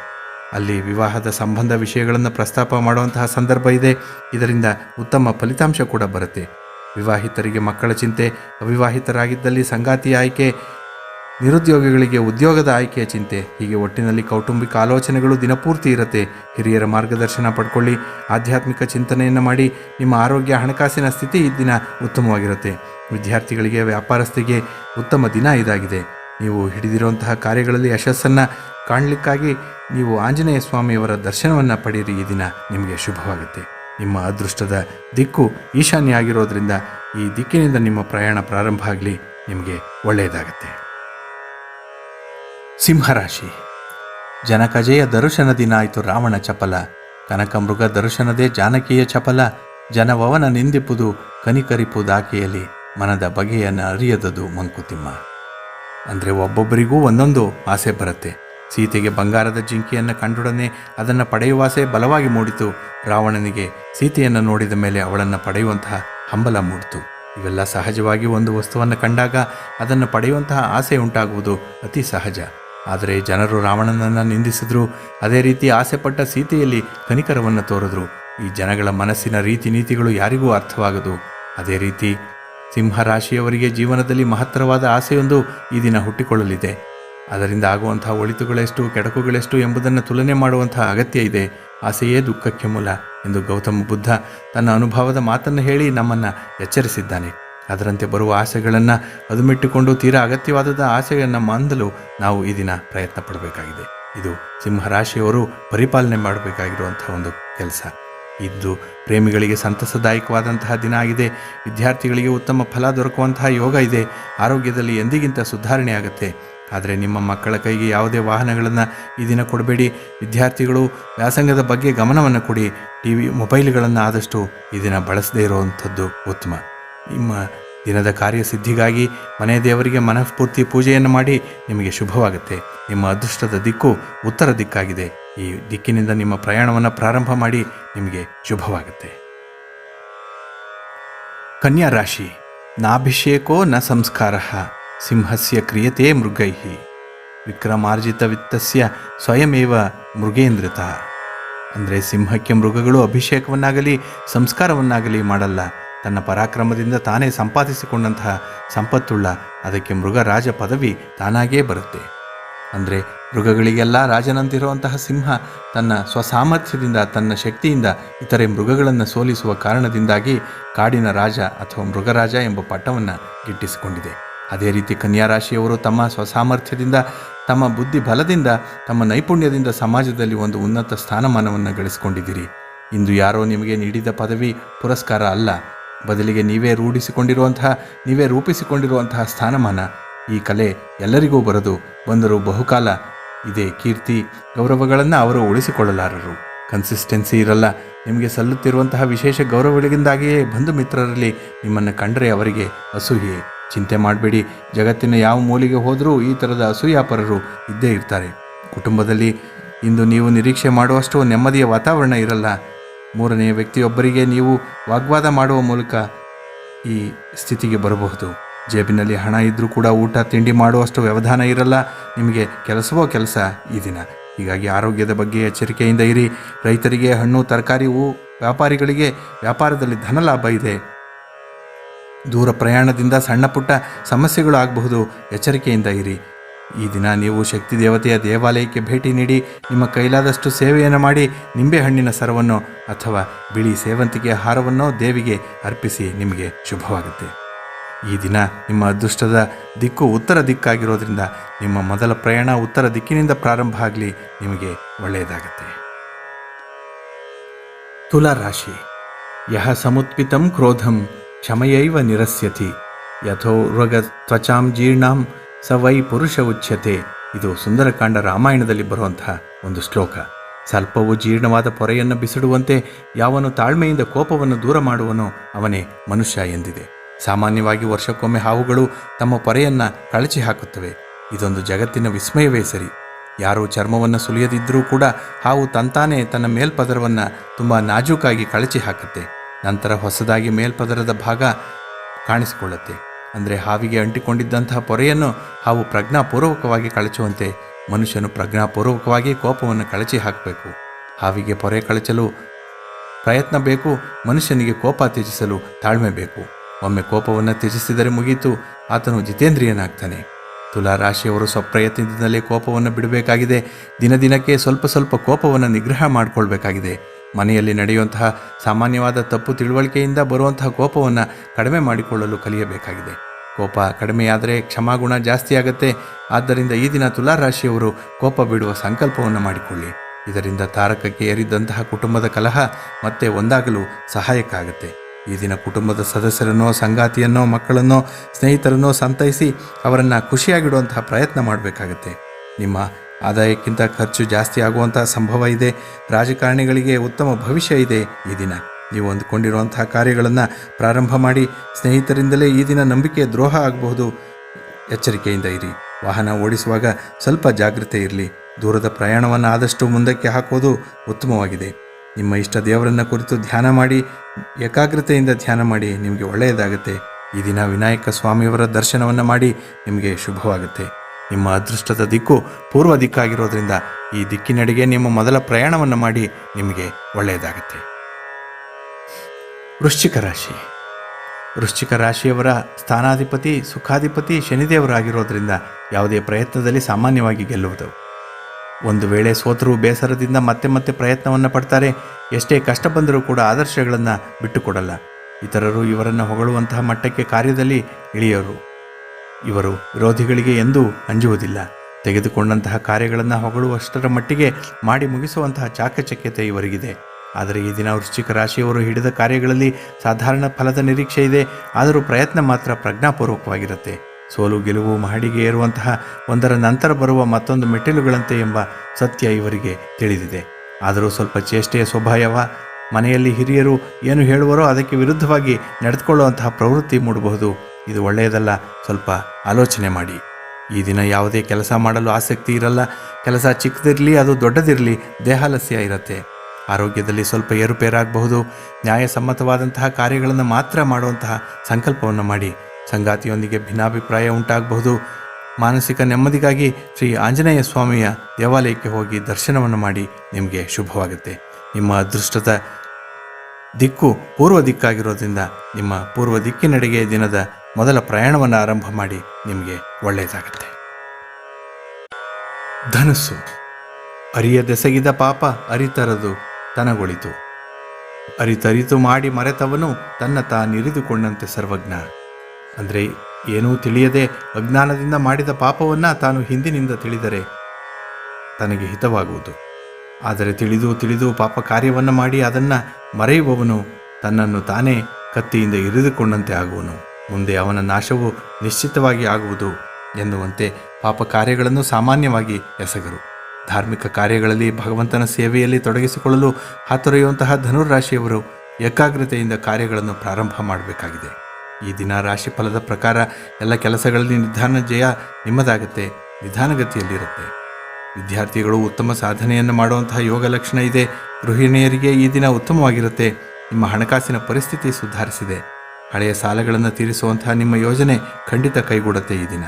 ಅಲ್ಲಿ ವಿವಾಹದ ಸಂಬಂಧ ವಿಷಯಗಳನ್ನು ಪ್ರಸ್ತಾಪ ಮಾಡುವಂತಹ ಸಂದರ್ಭ ಇದೆ. ಇದರಿಂದ ಉತ್ತಮ ಫಲಿತಾಂಶ ಕೂಡ ಬರುತ್ತೆ. ವಿವಾಹಿತರಿಗೆ ಮಕ್ಕಳ ಚಿಂತೆ, ಅವಿವಾಹಿತರಾಗಿದ್ದಲ್ಲಿ ಸಂಗಾತಿ ಆಯ್ಕೆ ನಿರುದ್ಯೋಗಿಗಳಿಗೆ ಉದ್ಯೋಗದ ಆಯ್ಕೆಯ ಚಿಂತೆ. ಹೀಗೆ ಒಟ್ಟಿನಲ್ಲಿ ಕೌಟುಂಬಿಕ ಆಲೋಚನೆಗಳು ದಿನಪೂರ್ತಿ ಇರುತ್ತೆ. ಹಿರಿಯರ ಮಾರ್ಗದರ್ಶನ ಪಡ್ಕೊಳ್ಳಿ. ಆಧ್ಯಾತ್ಮಿಕ ಚಿಂತನೆಯನ್ನು ಮಾಡಿ. ನಿಮ್ಮ ಆರೋಗ್ಯ, ಹಣಕಾಸಿನ ಸ್ಥಿತಿ ಈ ದಿನ ಉತ್ತಮವಾಗಿರುತ್ತೆ. ವಿದ್ಯಾರ್ಥಿಗಳಿಗೆ ವ್ಯಾಪಾರಸ್ಥರಿಗೆ ಉತ್ತಮ ದಿನ ಇದಾಗಿದೆ. ನೀವು ಹಿಡಿದಿರುವಂತಹ ಕಾರ್ಯಗಳಲ್ಲಿ ಯಶಸ್ಸನ್ನು ಕಾಣಲಿಕ್ಕಾಗಿ ನೀವು ಆಂಜನೇಯ ಸ್ವಾಮಿಯವರ ದರ್ಶನವನ್ನು ಪಡೆಯಿರಿ ಈ ದಿನ. ನಿಮಗೆ ಶುಭವಾಗುತ್ತೆ. ನಿಮ್ಮ ಅದೃಷ್ಟದ ದಿಕ್ಕು ಈಶಾನ್ಯ ಆಗಿರೋದ್ರಿಂದ ಈ ದಿಕ್ಕಿನಿಂದ ನಿಮ್ಮ ಪ್ರಯಾಣ ಪ್ರಾರಂಭ ಆಗಲಿ. ನಿಮಗೆ ಒಳ್ಳೆಯದಾಗತ್ತೆ. ಸಿಂಹರಾಶಿ. ಜನಕಜೆಯ ದರ್ಶನ ದಿನ ಆಯಿತು ರಾವಣ ಚಪಲ. ಕನಕಮೃಗ ದರ್ಶನದೇ ಜಾನಕಿಯ ಚಪಲ. ಜನವವನ ನಿಂದಿಪುದು ಕನಿಕರಿಪುದಾಕೆಯಲ್ಲಿ ಮನದ ಬಗೆಯನ್ನು ಅರಿಯದದು ಮಂಕುತಿಮ್ಮ. ಅಂದರೆ ಒಬ್ಬೊಬ್ಬರಿಗೂ ಒಂದೊಂದು ಆಸೆ ಬರುತ್ತೆ. ಸೀತೆಗೆ ಬಂಗಾರದ ಜಿಂಕೆಯನ್ನು ಕಂಡೊಡನೆ ಅದನ್ನು ಪಡೆಯುವ ಆಸೆ ಬಲವಾಗಿ ಮೂಡಿತು. ರಾವಣನಿಗೆ ಸೀತೆಯನ್ನು ನೋಡಿದ ಮೇಲೆ ಅವಳನ್ನು ಪಡೆಯುವಂತಹ ಹಂಬಲ ಮೂಡಿತು. ಇವೆಲ್ಲ ಸಹಜವಾಗಿ ಒಂದು ವಸ್ತುವನ್ನು ಕಂಡಾಗ ಅದನ್ನು ಪಡೆಯುವಂತಹ ಆಸೆ ಉಂಟಾಗುವುದು ಅತಿ ಸಹಜ. ಆದರೆ ಜನರು ರಾವಣನನ್ನು ನಿಂದಿಸಿದ್ರು. ಅದೇ ರೀತಿ ಆಸೆಪಟ್ಟ ಸೀತೆಯಲ್ಲಿ ಕನಿಕರವನ್ನು ತೋರಿದ್ರು. ಈ ಜನಗಳ ಮನಸ್ಸಿನ ರೀತಿ ನೀತಿಗಳು ಯಾರಿಗೂ ಅರ್ಥವಾಗದು. ಅದೇ ರೀತಿ ಸಿಂಹರಾಶಿಯವರಿಗೆ ಜೀವನದಲ್ಲಿ ಮಹತ್ತರವಾದ ಆಸೆಯೊಂದು ಈ ದಿನ ಹುಟ್ಟಿಕೊಳ್ಳಲಿದೆ. ಅದರಿಂದ ಆಗುವಂತಹ ಒಳಿತುಗಳೆಷ್ಟು, ಕೆಡಕುಗಳೆಷ್ಟು ಎಂಬುದನ್ನು ತುಲನೆ ಮಾಡುವಂತಹ ಅಗತ್ಯ ಇದೆ. ಆಸೆಯೇ ದುಃಖಕ್ಕೆ ಮೂಲ ಎಂದು ಗೌತಮ ಬುದ್ಧ ತನ್ನ ಅನುಭವದ ಮಾತನ್ನು ಹೇಳಿ ನಮ್ಮನ್ನು ಎಚ್ಚರಿಸಿದ್ದಾನೆ. ಅದರಂತೆ ಬರುವ ಆಸೆಗಳನ್ನು ಅದುಮಿಟ್ಟುಕೊಂಡು ತೀರಾ ಅಗತ್ಯವಾದದ ಆಸೆಯನ್ನು ಮಂದಲು ನಾವು ಈ ದಿನ ಪ್ರಯತ್ನ ಪಡಬೇಕಾಗಿದೆ. ಇದು ಸಿಂಹರಾಶಿಯವರು ಪರಿಪಾಲನೆ ಮಾಡಬೇಕಾಗಿರುವಂಥ ಒಂದು ಕೆಲಸ. ಇದು ಪ್ರೇಮಿಗಳಿಗೆ ಸಂತಸದಾಯಕವಾದಂತಹ ದಿನ ಆಗಿದೆ. ವಿದ್ಯಾರ್ಥಿಗಳಿಗೆ ಉತ್ತಮ ಫಲ ದೊರಕುವಂತಹ ಯೋಗ ಇದೆ. ಆರೋಗ್ಯದಲ್ಲಿ ಎಂದಿಗಿಂತ ಸುಧಾರಣೆ ಆಗುತ್ತೆ. ಆದರೆ ನಿಮ್ಮ ಮಕ್ಕಳ ಕೈಗೆ ಯಾವುದೇ ವಾಹನಗಳನ್ನು ಈ ದಿನ ಕೊಡಬೇಡಿ. ವಿದ್ಯಾರ್ಥಿಗಳು ವ್ಯಾಸಂಗದ ಬಗ್ಗೆ ಗಮನವನ್ನು ಕೊಡಿ. ಟಿ ವಿ ಮೊಬೈಲ್ಗಳನ್ನು ಆದಷ್ಟು ಈ ದಿನ ಬಳಸದೇ ಇರುವಂಥದ್ದು ಉತ್ತಮ. ನಿಮ್ಮ ದಿನದ ಕಾರ್ಯಸಿದ್ಧಿಗಾಗಿ ಮನೆ ದೇವರಿಗೆ ಮನಃಪೂರ್ತಿ ಪೂಜೆಯನ್ನು ಮಾಡಿ ನಿಮಗೆ ಶುಭವಾಗುತ್ತೆ. ನಿಮ್ಮ ಅದೃಷ್ಟದ ದಿಕ್ಕು ಉತ್ತರ ದಿಕ್ಕಾಗಿದೆ. ಈ ದಿಕ್ಕಿನಿಂದ ನಿಮ್ಮ ಪ್ರಯಾಣವನ್ನು ಪ್ರಾರಂಭ ಮಾಡಿ ನಿಮಗೆ ಶುಭವಾಗುತ್ತೆ. ಕನ್ಯಾ ರಾಶಿ, ನಾಭಿಷೇಕೋ ನ ಸಂಸ್ಕಾರ, ಸಿಂಹಸ್ಯ ಕ್ರಿಯತೆ ಮೃಗೈ, ವಿಕ್ರಮಾರ್ಜಿತ ವಿತ್ತಸ್ಯ ಸ್ವಯಮೇವ ಮೃಗೇಂದ್ರತ. ಅಂದರೆ ಸಿಂಹಕ್ಕೆ ಮೃಗಗಳು ಅಭಿಷೇಕವನ್ನಾಗಲಿ, ಸಂಸ್ಕಾರವನ್ನಾಗಲಿ ಮಾಡಲ್ಲ. ತನ್ನ ಪರಾಕ್ರಮದಿಂದ ತಾನೇ ಸಂಪಾದಿಸಿಕೊಂಡಂತಹ ಸಂಪತ್ತುಳ್ಳ ಅದಕ್ಕೆ ಮೃಗರಾಜ ಪದವಿ ತಾನಾಗೇ ಬರುತ್ತೆ. ಅಂದರೆ ಮೃಗಗಳಿಗೆಲ್ಲ ರಾಜನಂತಿರುವಂತಹ ಸಿಂಹ ತನ್ನ ಸ್ವಸಾಮರ್ಥ್ಯದಿಂದ, ತನ್ನ ಶಕ್ತಿಯಿಂದ ಇತರೆ ಮೃಗಗಳನ್ನು ಸೋಲಿಸುವ ಕಾರಣದಿಂದಾಗಿ ಕಾಡಿನ ರಾಜ ಅಥವಾ ಮೃಗರಾಜ ಎಂಬ ಪಟ್ಟವನ್ನು ಗಿಟ್ಟಿಸಿಕೊಂಡಿದೆ. ಅದೇ ರೀತಿ ಕನ್ಯಾ ರಾಶಿಯವರು ತಮ್ಮ ಸ್ವಸಾಮರ್ಥ್ಯದಿಂದ, ತಮ್ಮ ಬುದ್ಧಿ ಬಲದಿಂದ ತಮ್ಮ ನೈಪುಣ್ಯದಿಂದ ಸಮಾಜದಲ್ಲಿ ಒಂದು ಉನ್ನತ ಸ್ಥಾನಮಾನವನ್ನು ಗಳಿಸಿಕೊಂಡಿದ್ದೀರಿ. ಇಂದು ಯಾರೋ ನಿಮಗೆ ನೀಡಿದ ಪದವಿ ಪುರಸ್ಕಾರ ಅಲ್ಲ. ಬದಲಿಗೆ ನೀವೇ ರೂಢಿಸಿಕೊಂಡಿರುವಂತಹ, ನೀವೇ ರೂಪಿಸಿಕೊಂಡಿರುವಂತಹ ಸ್ಥಾನಮಾನ. ಈ ಕಲೆ ಎಲ್ಲರಿಗೂ ಬರದು ಬಂದರೂ ಬಹುಕಾಲ ಇದೇ ಕೀರ್ತಿ, ಗೌರವಗಳನ್ನು ಅವರು ಉಳಿಸಿಕೊಳ್ಳಲಾರರು. ಕನ್ಸಿಸ್ಟೆನ್ಸಿ ಇರಲ್ಲ. ನಿಮಗೆ ಸಲ್ಲುತ್ತಿರುವಂತಹ ವಿಶೇಷ ಗೌರವಗಳಿಂದಾಗಿಯೇ ಬಂಧು ಮಿತ್ರರಲ್ಲಿ ನಿಮ್ಮನ್ನು ಕಂಡರೆ ಅವರಿಗೆ ಅಸೂಯೆ. ಚಿಂತೆ ಮಾಡಬೇಡಿ. ಜಗತ್ತಿನ ಯಾವ ಮೂಲೆಗೆ ಹೋದರೂ ಈ ಥರದ ಅಸೂಯಾಪರರು ಇದ್ದೇ ಇರ್ತಾರೆ. ಕುಟುಂಬದಲ್ಲಿ ಇಂದು ನೀವು ನಿರೀಕ್ಷೆ ಮಾಡುವಷ್ಟು ನೆಮ್ಮದಿಯ ವಾತಾವರಣ ಇರಲ್ಲ. ಮೂರನೆಯ ವ್ಯಕ್ತಿಯೊಬ್ಬರಿಗೆ ನೀವು ವಾಗ್ವಾದ ಮಾಡುವ ಮೂಲಕ ಈ ಸ್ಥಿತಿಗೆ ಬರಬಹುದು. ಜೇಬಿನಲ್ಲಿ ಹಣ ಇದ್ದರೂ ಕೂಡ ಊಟ, ತಿಂಡಿ ಮಾಡುವಷ್ಟು ವ್ಯವಧಾನ ಇರಲ್ಲ. ನಿಮಗೆ ಕೆಲಸವೋ ಕೆಲಸ ಈ ದಿನ. ಹೀಗಾಗಿ ಆರೋಗ್ಯದ ಬಗ್ಗೆ ಎಚ್ಚರಿಕೆಯಿಂದ ಇರಿ. ರೈತರಿಗೆ ಹಣ್ಣು, ತರಕಾರಿ, ಹೂ, ವ್ಯಾಪಾರಿಗಳಿಗೆ ವ್ಯಾಪಾರದಲ್ಲಿ ಧನ ಲಾಭ ಇದೆ. ದೂರ ಪ್ರಯಾಣದಿಂದ ಸಣ್ಣ ಪುಟ್ಟ ಸಮಸ್ಯೆಗಳು ಆಗಬಹುದು. ಎಚ್ಚರಿಕೆಯಿಂದ ಇರಿ. ಈ ದಿನ ನೀವು ಶಕ್ತಿ ದೇವತೆಯ ದೇವಾಲಯಕ್ಕೆ ಭೇಟಿ ನೀಡಿ ನಿಮ್ಮ ಕೈಲಾದಷ್ಟು ಸೇವೆಯನ್ನು ಮಾಡಿ ನಿಂಬೆಹಣ್ಣಿನ ಸರವನ್ನು ಅಥವಾ ಬಿಳಿ ಸೇವಂತಿಗೆ ಹಾರವನ್ನು ದೇವಿಗೆ ಅರ್ಪಿಸಿ ನಿಮಗೆ ಶುಭವಾಗುತ್ತೆ. ಈ ದಿನ ನಿಮ್ಮ ಅದೃಷ್ಟದ ದಿಕ್ಕು ಉತ್ತರ ದಿಕ್ಕಾಗಿರೋದ್ರಿಂದ ನಿಮ್ಮ ಮೊದಲ ಪ್ರಯಾಣ ಉತ್ತರ ದಿಕ್ಕಿನಿಂದ ಪ್ರಾರಂಭ ಆಗಲಿ ನಿಮಗೆ ಒಳ್ಳೆಯದಾಗುತ್ತೆ. ತುಲಾರಾಶಿ, ಯಹ ಸಮುತ್ಪಿತಂ ಕ್ರೋಧಂ ಕ್ಷಮಯೈವ ನಿರಸ್ಯತಿ, ಯಥೋ ರೋಗ ತ್ವಚಾಂ ಜೀರ್ಣಾಂ ಸ ವೈ ಪುರುಷ ಉಚ್ಯತೆ. ಇದು ಸುಂದರಕಾಂಡ ರಾಮಾಯಣದಲ್ಲಿ ಬರುವಂತಹ ಒಂದು ಶ್ಲೋಕ. ಸ್ವಲ್ಪವೂ ಜೀರ್ಣವಾದ ಪೊರೆಯನ್ನು ಬಿಸಿಡುವಂತೆ ಯಾವನು ತಾಳ್ಮೆಯಿಂದ ಕೋಪವನ್ನು ದೂರ ಮಾಡುವನೋ ಅವನೇ ಮನುಷ್ಯ ಎಂದಿದೆ. ಸಾಮಾನ್ಯವಾಗಿ ವರ್ಷಕ್ಕೊಮ್ಮೆ ಹಾವುಗಳು ತಮ್ಮ ಪೊರೆಯನ್ನು ಕಳಚಿ ಹಾಕುತ್ತವೆ. ಇದೊಂದು ಜಗತ್ತಿನ ವಿಸ್ಮಯವೇ ಸರಿ. ಯಾರೂ ಚರ್ಮವನ್ನು ಸುಲಿಯದಿದ್ದರೂ ಕೂಡ ಹಾವು ತಂತಾನೇ ತನ್ನ ಮೇಲ್ಪದರವನ್ನು ತುಂಬ ನಾಜೂಕಾಗಿ ಕಳಚಿ ಹಾಕುತ್ತೆ. ನಂತರ ಹೊಸದಾಗಿ ಮೇಲ್ಪದರದ ಭಾಗ ಕಾಣಿಸಿಕೊಳ್ಳುತ್ತೆ. ಅಂದರೆ ಹಾವಿಗೆ ಅಂಟಿಕೊಂಡಿದ್ದಂತಹ ಪೊರೆಯನ್ನು ಹಾವು ಪ್ರಜ್ಞಾಪೂರ್ವಕವಾಗಿ ಕಳಚುವಂತೆ ಮನುಷ್ಯನು ಪ್ರಜ್ಞಾಪೂರ್ವಕವಾಗಿ ಕೋಪವನ್ನು ಕಳಚಿ ಹಾಕಬೇಕು. ಹಾವಿಗೆ ಪೊರೆ ಕಳಚಲು ಪ್ರಯತ್ನ ಬೇಕು, ಮನುಷ್ಯನಿಗೆ ಕೋಪ ತ್ಯಜಿಸಲು ತಾಳ್ಮೆ ಬೇಕು. ಒಮ್ಮೆ ಕೋಪವನ್ನು ತ್ಯಜಿಸಿದರೆ ಮುಗೀತು, ಆತನು ಜಿತೇಂದ್ರಿಯನಾಗ್ತಾನೆ. ತುಲಾರಾಶಿಯವರು ಸ್ವಪ್ರಯತ್ನದಿಂದಲೇ ಕೋಪವನ್ನು ಬಿಡಬೇಕಾಗಿದೆ. ದಿನ ದಿನಕ್ಕೆ ಸ್ವಲ್ಪ ಸ್ವಲ್ಪ ಕೋಪವನ್ನು ನಿಗ್ರಹ ಮಾಡಿಕೊಳ್ಬೇಕಾಗಿದೆ. ಮನೆಯಲ್ಲಿ ನಡೆಯುವಂತಹ ಸಾಮಾನ್ಯವಾದ ತಪ್ಪು ತಿಳುವಳಿಕೆಯಿಂದ ಬರುವಂತಹ ಕೋಪವನ್ನು ಕಡಿಮೆ ಮಾಡಿಕೊಳ್ಳಲು ಕಲಿಯಬೇಕಾಗಿದೆ. ಕೋಪ ಕಡಿಮೆಯಾದರೆ ಕ್ಷಮಾಗುಣ ಜಾಸ್ತಿ ಆಗುತ್ತೆ. ಆದ್ದರಿಂದ ಈ ದಿನ ತುಲಾ ರಾಶಿಯವರು ಕೋಪ ಬಿಡುವ ಸಂಕಲ್ಪವನ್ನು ಮಾಡಿಕೊಳ್ಳಿ. ಇದರಿಂದ ತಾರಕಕ್ಕೆ ಏರಿದ್ದಂತಹ ಕುಟುಂಬದ ಕಲಹ ಮತ್ತೆ ಒಂದಾಗಲು ಸಹಾಯಕ ಆಗುತ್ತೆ. ಈ ದಿನ ಕುಟುಂಬದ ಸದಸ್ಯರನ್ನೋ, ಸಂಗಾತಿಯನ್ನೋ, ಮಕ್ಕಳನ್ನೋ, ಸ್ನೇಹಿತರನ್ನೋ ಸಂತೈಸಿ ಅವರನ್ನು ಖುಷಿಯಾಗಿಡುವಂತಹ ಪ್ರಯತ್ನ ಮಾಡಬೇಕಾಗತ್ತೆ. ನಿಮ್ಮ ಆದಾಯಕ್ಕಿಂತ ಖರ್ಚು ಜಾಸ್ತಿ ಆಗುವಂತಹ ಸಂಭವ ಇದೆ. ರಾಜಕಾರಣಿಗಳಿಗೆ ಉತ್ತಮ ಭವಿಷ್ಯ ಇದೆ ಈ ದಿನ. ನೀವು ಅಂದುಕೊಂಡಿರುವಂತಹ ಕಾರ್ಯಗಳನ್ನು ಪ್ರಾರಂಭ ಮಾಡಿ, ಸ್ನೇಹಿತರಿಂದಲೇ ಈ ದಿನ ನಂಬಿಕೆ ದ್ರೋಹ ಆಗಬಹುದು. ಎಚ್ಚರಿಕೆಯಿಂದ ಇರಿ. ವಾಹನ ಓಡಿಸುವಾಗ ಸ್ವಲ್ಪ ಜಾಗೃತೆ ಇರಲಿ. ದೂರದ ಪ್ರಯಾಣವನ್ನು ಆದಷ್ಟು ಮುಂದಕ್ಕೆ ಹಾಕೋದು ಉತ್ತಮವಾಗಿದೆ. ನಿಮ್ಮ ಇಷ್ಟ ದೇವರನ್ನು ಕುರಿತು ಧ್ಯಾನ ಮಾಡಿ, ಏಕಾಗ್ರತೆಯಿಂದ ಧ್ಯಾನ ಮಾಡಿ ನಿಮಗೆ ಒಳ್ಳೆಯದಾಗುತ್ತೆ. ಈ ದಿನ ವಿನಾಯಕ ಸ್ವಾಮಿಯವರ ದರ್ಶನವನ್ನು ಮಾಡಿ ನಿಮಗೆ ಶುಭವಾಗುತ್ತೆ. ನಿಮ್ಮ ಅದೃಷ್ಟದ ದಿಕ್ಕು ಪೂರ್ವ ದಿಕ್ಕಾಗಿರೋದ್ರಿಂದ ಈ ದಿಕ್ಕಿನಡೆಗೆ ನಿಮ್ಮ ಮೊದಲ ಪ್ರಯಾಣವನ್ನು ಮಾಡಿ ನಿಮಗೆ ಒಳ್ಳೆಯದಾಗುತ್ತೆ. ವೃಶ್ಚಿಕ ರಾಶಿ. ವೃಶ್ಚಿಕ ರಾಶಿಯವರ ಸ್ಥಾನಾಧಿಪತಿ, ಸುಖಾಧಿಪತಿ ಶನಿದೇವರಾಗಿರೋದ್ರಿಂದ ಯಾವುದೇ ಪ್ರಯತ್ನದಲ್ಲಿ ಸಾಮಾನ್ಯವಾಗಿ ಗೆಲ್ಲುವುದು. ಒಂದು ವೇಳೆ ಸೋತರೂ ಬೇಸರದಿಂದ ಮತ್ತೆ ಮತ್ತೆ ಪ್ರಯತ್ನವನ್ನು ಪಡ್ತಾರೆ, ಎಷ್ಟೇ ಕಷ್ಟ ಬಂದರೂ ಕೂಡ ಆದರ್ಶಗಳನ್ನು ಬಿಟ್ಟುಕೊಡಲ್ಲ. ಇತರರು ಇವರನ್ನು ಹೊಗಳುವಂತಹ ಮಟ್ಟಕ್ಕೆ ಕಾರ್ಯದಲ್ಲಿ ಇಳಿಯೋರು. ಇವರು ವಿರೋಧಿಗಳಿಗೆ ಎಂದೂ ಅಂಜುವುದಿಲ್ಲ. ತೆಗೆದುಕೊಂಡಂತಹ ಕಾರ್ಯಗಳನ್ನು ಹೊಗಳುವಷ್ಟರ ಮಟ್ಟಿಗೆ ಮಾಡಿ ಮುಗಿಸುವಂತಹ ಚಾಕಚಕ್ಯತೆ ಇವರಿಗಿದೆ. ಆದರೆ ಈ ದಿನ ವೃಶ್ಚಿಕ ರಾಶಿಯವರು ಹಿಡಿದ ಕಾರ್ಯಗಳಲ್ಲಿ ಸಾಧಾರಣ ಫಲದ ನಿರೀಕ್ಷೆ ಇದೆ. ಆದರೂ ಪ್ರಯತ್ನ ಮಾತ್ರ ಪ್ರಜ್ಞಾಪೂರ್ವಕವಾಗಿರುತ್ತೆ. ಸೋಲು ಗೆಲುವು ಮಹಡಿಗೆ ಏರುವಂತಹ ಒಂದರ ನಂತರ ಬರುವ ಮತ್ತೊಂದು ಮೆಟ್ಟಿಲುಗಳಂತೆ ಎಂಬ ಸತ್ಯ ಇವರಿಗೆ ತಿಳಿದಿದೆ. ಆದರೂ ಸ್ವಲ್ಪ ಚೇಷ್ಟೆಯ ಸ್ವಭಾವ ಮನೆಯಲ್ಲಿ ಹಿರಿಯರು ಏನು ಹೇಳುವರೋ ಅದಕ್ಕೆ ವಿರುದ್ಧವಾಗಿ ನಡೆದುಕೊಳ್ಳುವಂತಹ ಪ್ರವೃತ್ತಿ ಮೂಡಬಹುದು. ಇದು ಒಳ್ಳೆಯದಲ್ಲ. ಸ್ವಲ್ಪ ಆಲೋಚನೆ ಮಾಡಿ. ಈ ದಿನ ಯಾವುದೇ ಕೆಲಸ ಮಾಡಲು ಆಸಕ್ತಿ ಇರಲ್ಲ. ಕೆಲಸ ಚಿಕ್ಕದಿರಲಿ, ಅದು ದೊಡ್ಡದಿರಲಿ, ದೇಹಾಲಸ್ಯ ಇರುತ್ತೆ. ಆರೋಗ್ಯದಲ್ಲಿ ಸ್ವಲ್ಪ ಏರುಪೇರಾಗಬಹುದು. ನ್ಯಾಯಸಮ್ಮತವಾದಂತಹ ಕಾರ್ಯಗಳನ್ನು ಮಾತ್ರ ಮಾಡುವಂತಹ ಸಂಕಲ್ಪವನ್ನು ಮಾಡಿ. ಸಂಗಾತಿಯೊಂದಿಗೆ ಭಿನ್ನಾಭಿಪ್ರಾಯ ಉಂಟಾಗಬಹುದು. ಮಾನಸಿಕ ನೆಮ್ಮದಿಗಾಗಿ ಶ್ರೀ ಆಂಜನೇಯ ಸ್ವಾಮಿಯ ದೇವಾಲಯಕ್ಕೆ ಹೋಗಿ ದರ್ಶನವನ್ನು ಮಾಡಿ ನಿಮಗೆ ಶುಭವಾಗುತ್ತೆ. ನಿಮ್ಮ ಅದೃಷ್ಟದ ದಿಕ್ಕು ಪೂರ್ವ ದಿಕ್ಕಾಗಿರೋದ್ರಿಂದ ನಿಮ್ಮ ಪೂರ್ವ ದಿಕ್ಕಿನಡೆಗೆ ದಿನದ ಮೊದಲ ಪ್ರಯಾಣವನ್ನು ಆರಂಭ ಮಾಡಿ ನಿಮಗೆ ಒಳ್ಳೆಯದಾಗುತ್ತೆ. ಧನಸ್ಸು. ಅರಿಯದೆಸಗಿದ ಪಾಪ ಅರಿತರದು ತನಗೊಳಿತು. ಅರಿತರಿತು ಮಾಡಿ ಮರೆತವನು ತನ್ನ ತಾನಿರಿದುಕೊಂಡಂತೆ ಸರ್ವಜ್ಞ. ಅಂದರೆ ಏನೂ ತಿಳಿಯದೆ ಅಜ್ಞಾನದಿಂದ ಮಾಡಿದ ಪಾಪವನ್ನು ತಾನು ಹಿಂದಿನಿಂದ ತಿಳಿದರೆ ತನಗೆ ಹಿತವಾಗುವುದು. ಆದರೆ ತಿಳಿದು ತಿಳಿದು ಪಾಪ ಕಾರ್ಯವನ್ನು ಮಾಡಿ ಅದನ್ನು ಮರೆಯುವವನು ತನ್ನನ್ನು ತಾನೇ ಕತ್ತಿಯಿಂದ ಇರಿದುಕೊಂಡಂತೆ ಆಗುವನು. ಮುಂದೆ ಅವನ ನಾಶವು ನಿಶ್ಚಿತವಾಗಿ ಆಗುವುದು ಎನ್ನುವಂತೆ ಪಾಪ ಕಾರ್ಯಗಳನ್ನು ಸಾಮಾನ್ಯವಾಗಿ ಎಸಗರು. ಧಾರ್ಮಿಕ ಕಾರ್ಯಗಳಲ್ಲಿ ಭಗವಂತನ ಸೇವೆಯಲ್ಲಿ ತೊಡಗಿಸಿಕೊಳ್ಳಲು ಹಾತೊರೆಯುವಂತಹ ಧನುರಾಶಿಯವರು ಏಕಾಗ್ರತೆಯಿಂದ ಕಾರ್ಯಗಳನ್ನು ಪ್ರಾರಂಭ ಮಾಡಬೇಕಾಗಿದೆ. ಈ ದಿನ ರಾಶಿ ಫಲದ ಪ್ರಕಾರ ಎಲ್ಲ ಕೆಲಸಗಳಲ್ಲಿ ನಿಧಾನ ಜಯ ನಿಮ್ಮದಾಗುತ್ತೆ, ನಿಧಾನಗತಿಯಲ್ಲಿರುತ್ತೆ. ವಿದ್ಯಾರ್ಥಿಗಳು ಉತ್ತಮ ಸಾಧನೆಯನ್ನು ಮಾಡುವಂತಹ ಯೋಗ ಲಕ್ಷಣ ಇದೆ. ಗೃಹಿಣಿಯರಿಗೆ ಈ ದಿನ ಉತ್ತಮವಾಗಿರುತ್ತೆ. ನಿಮ್ಮ ಹಣಕಾಸಿನ ಪರಿಸ್ಥಿತಿ ಸುಧಾರಿಸಿದೆ. ಹಳೆಯ ಸಾಲಗಳನ್ನು ತೀರಿಸುವಂತಹ ನಿಮ್ಮ ಯೋಜನೆ ಖಂಡಿತ ಕೈಗೂಡುತ್ತೆ ಈ ದಿನ.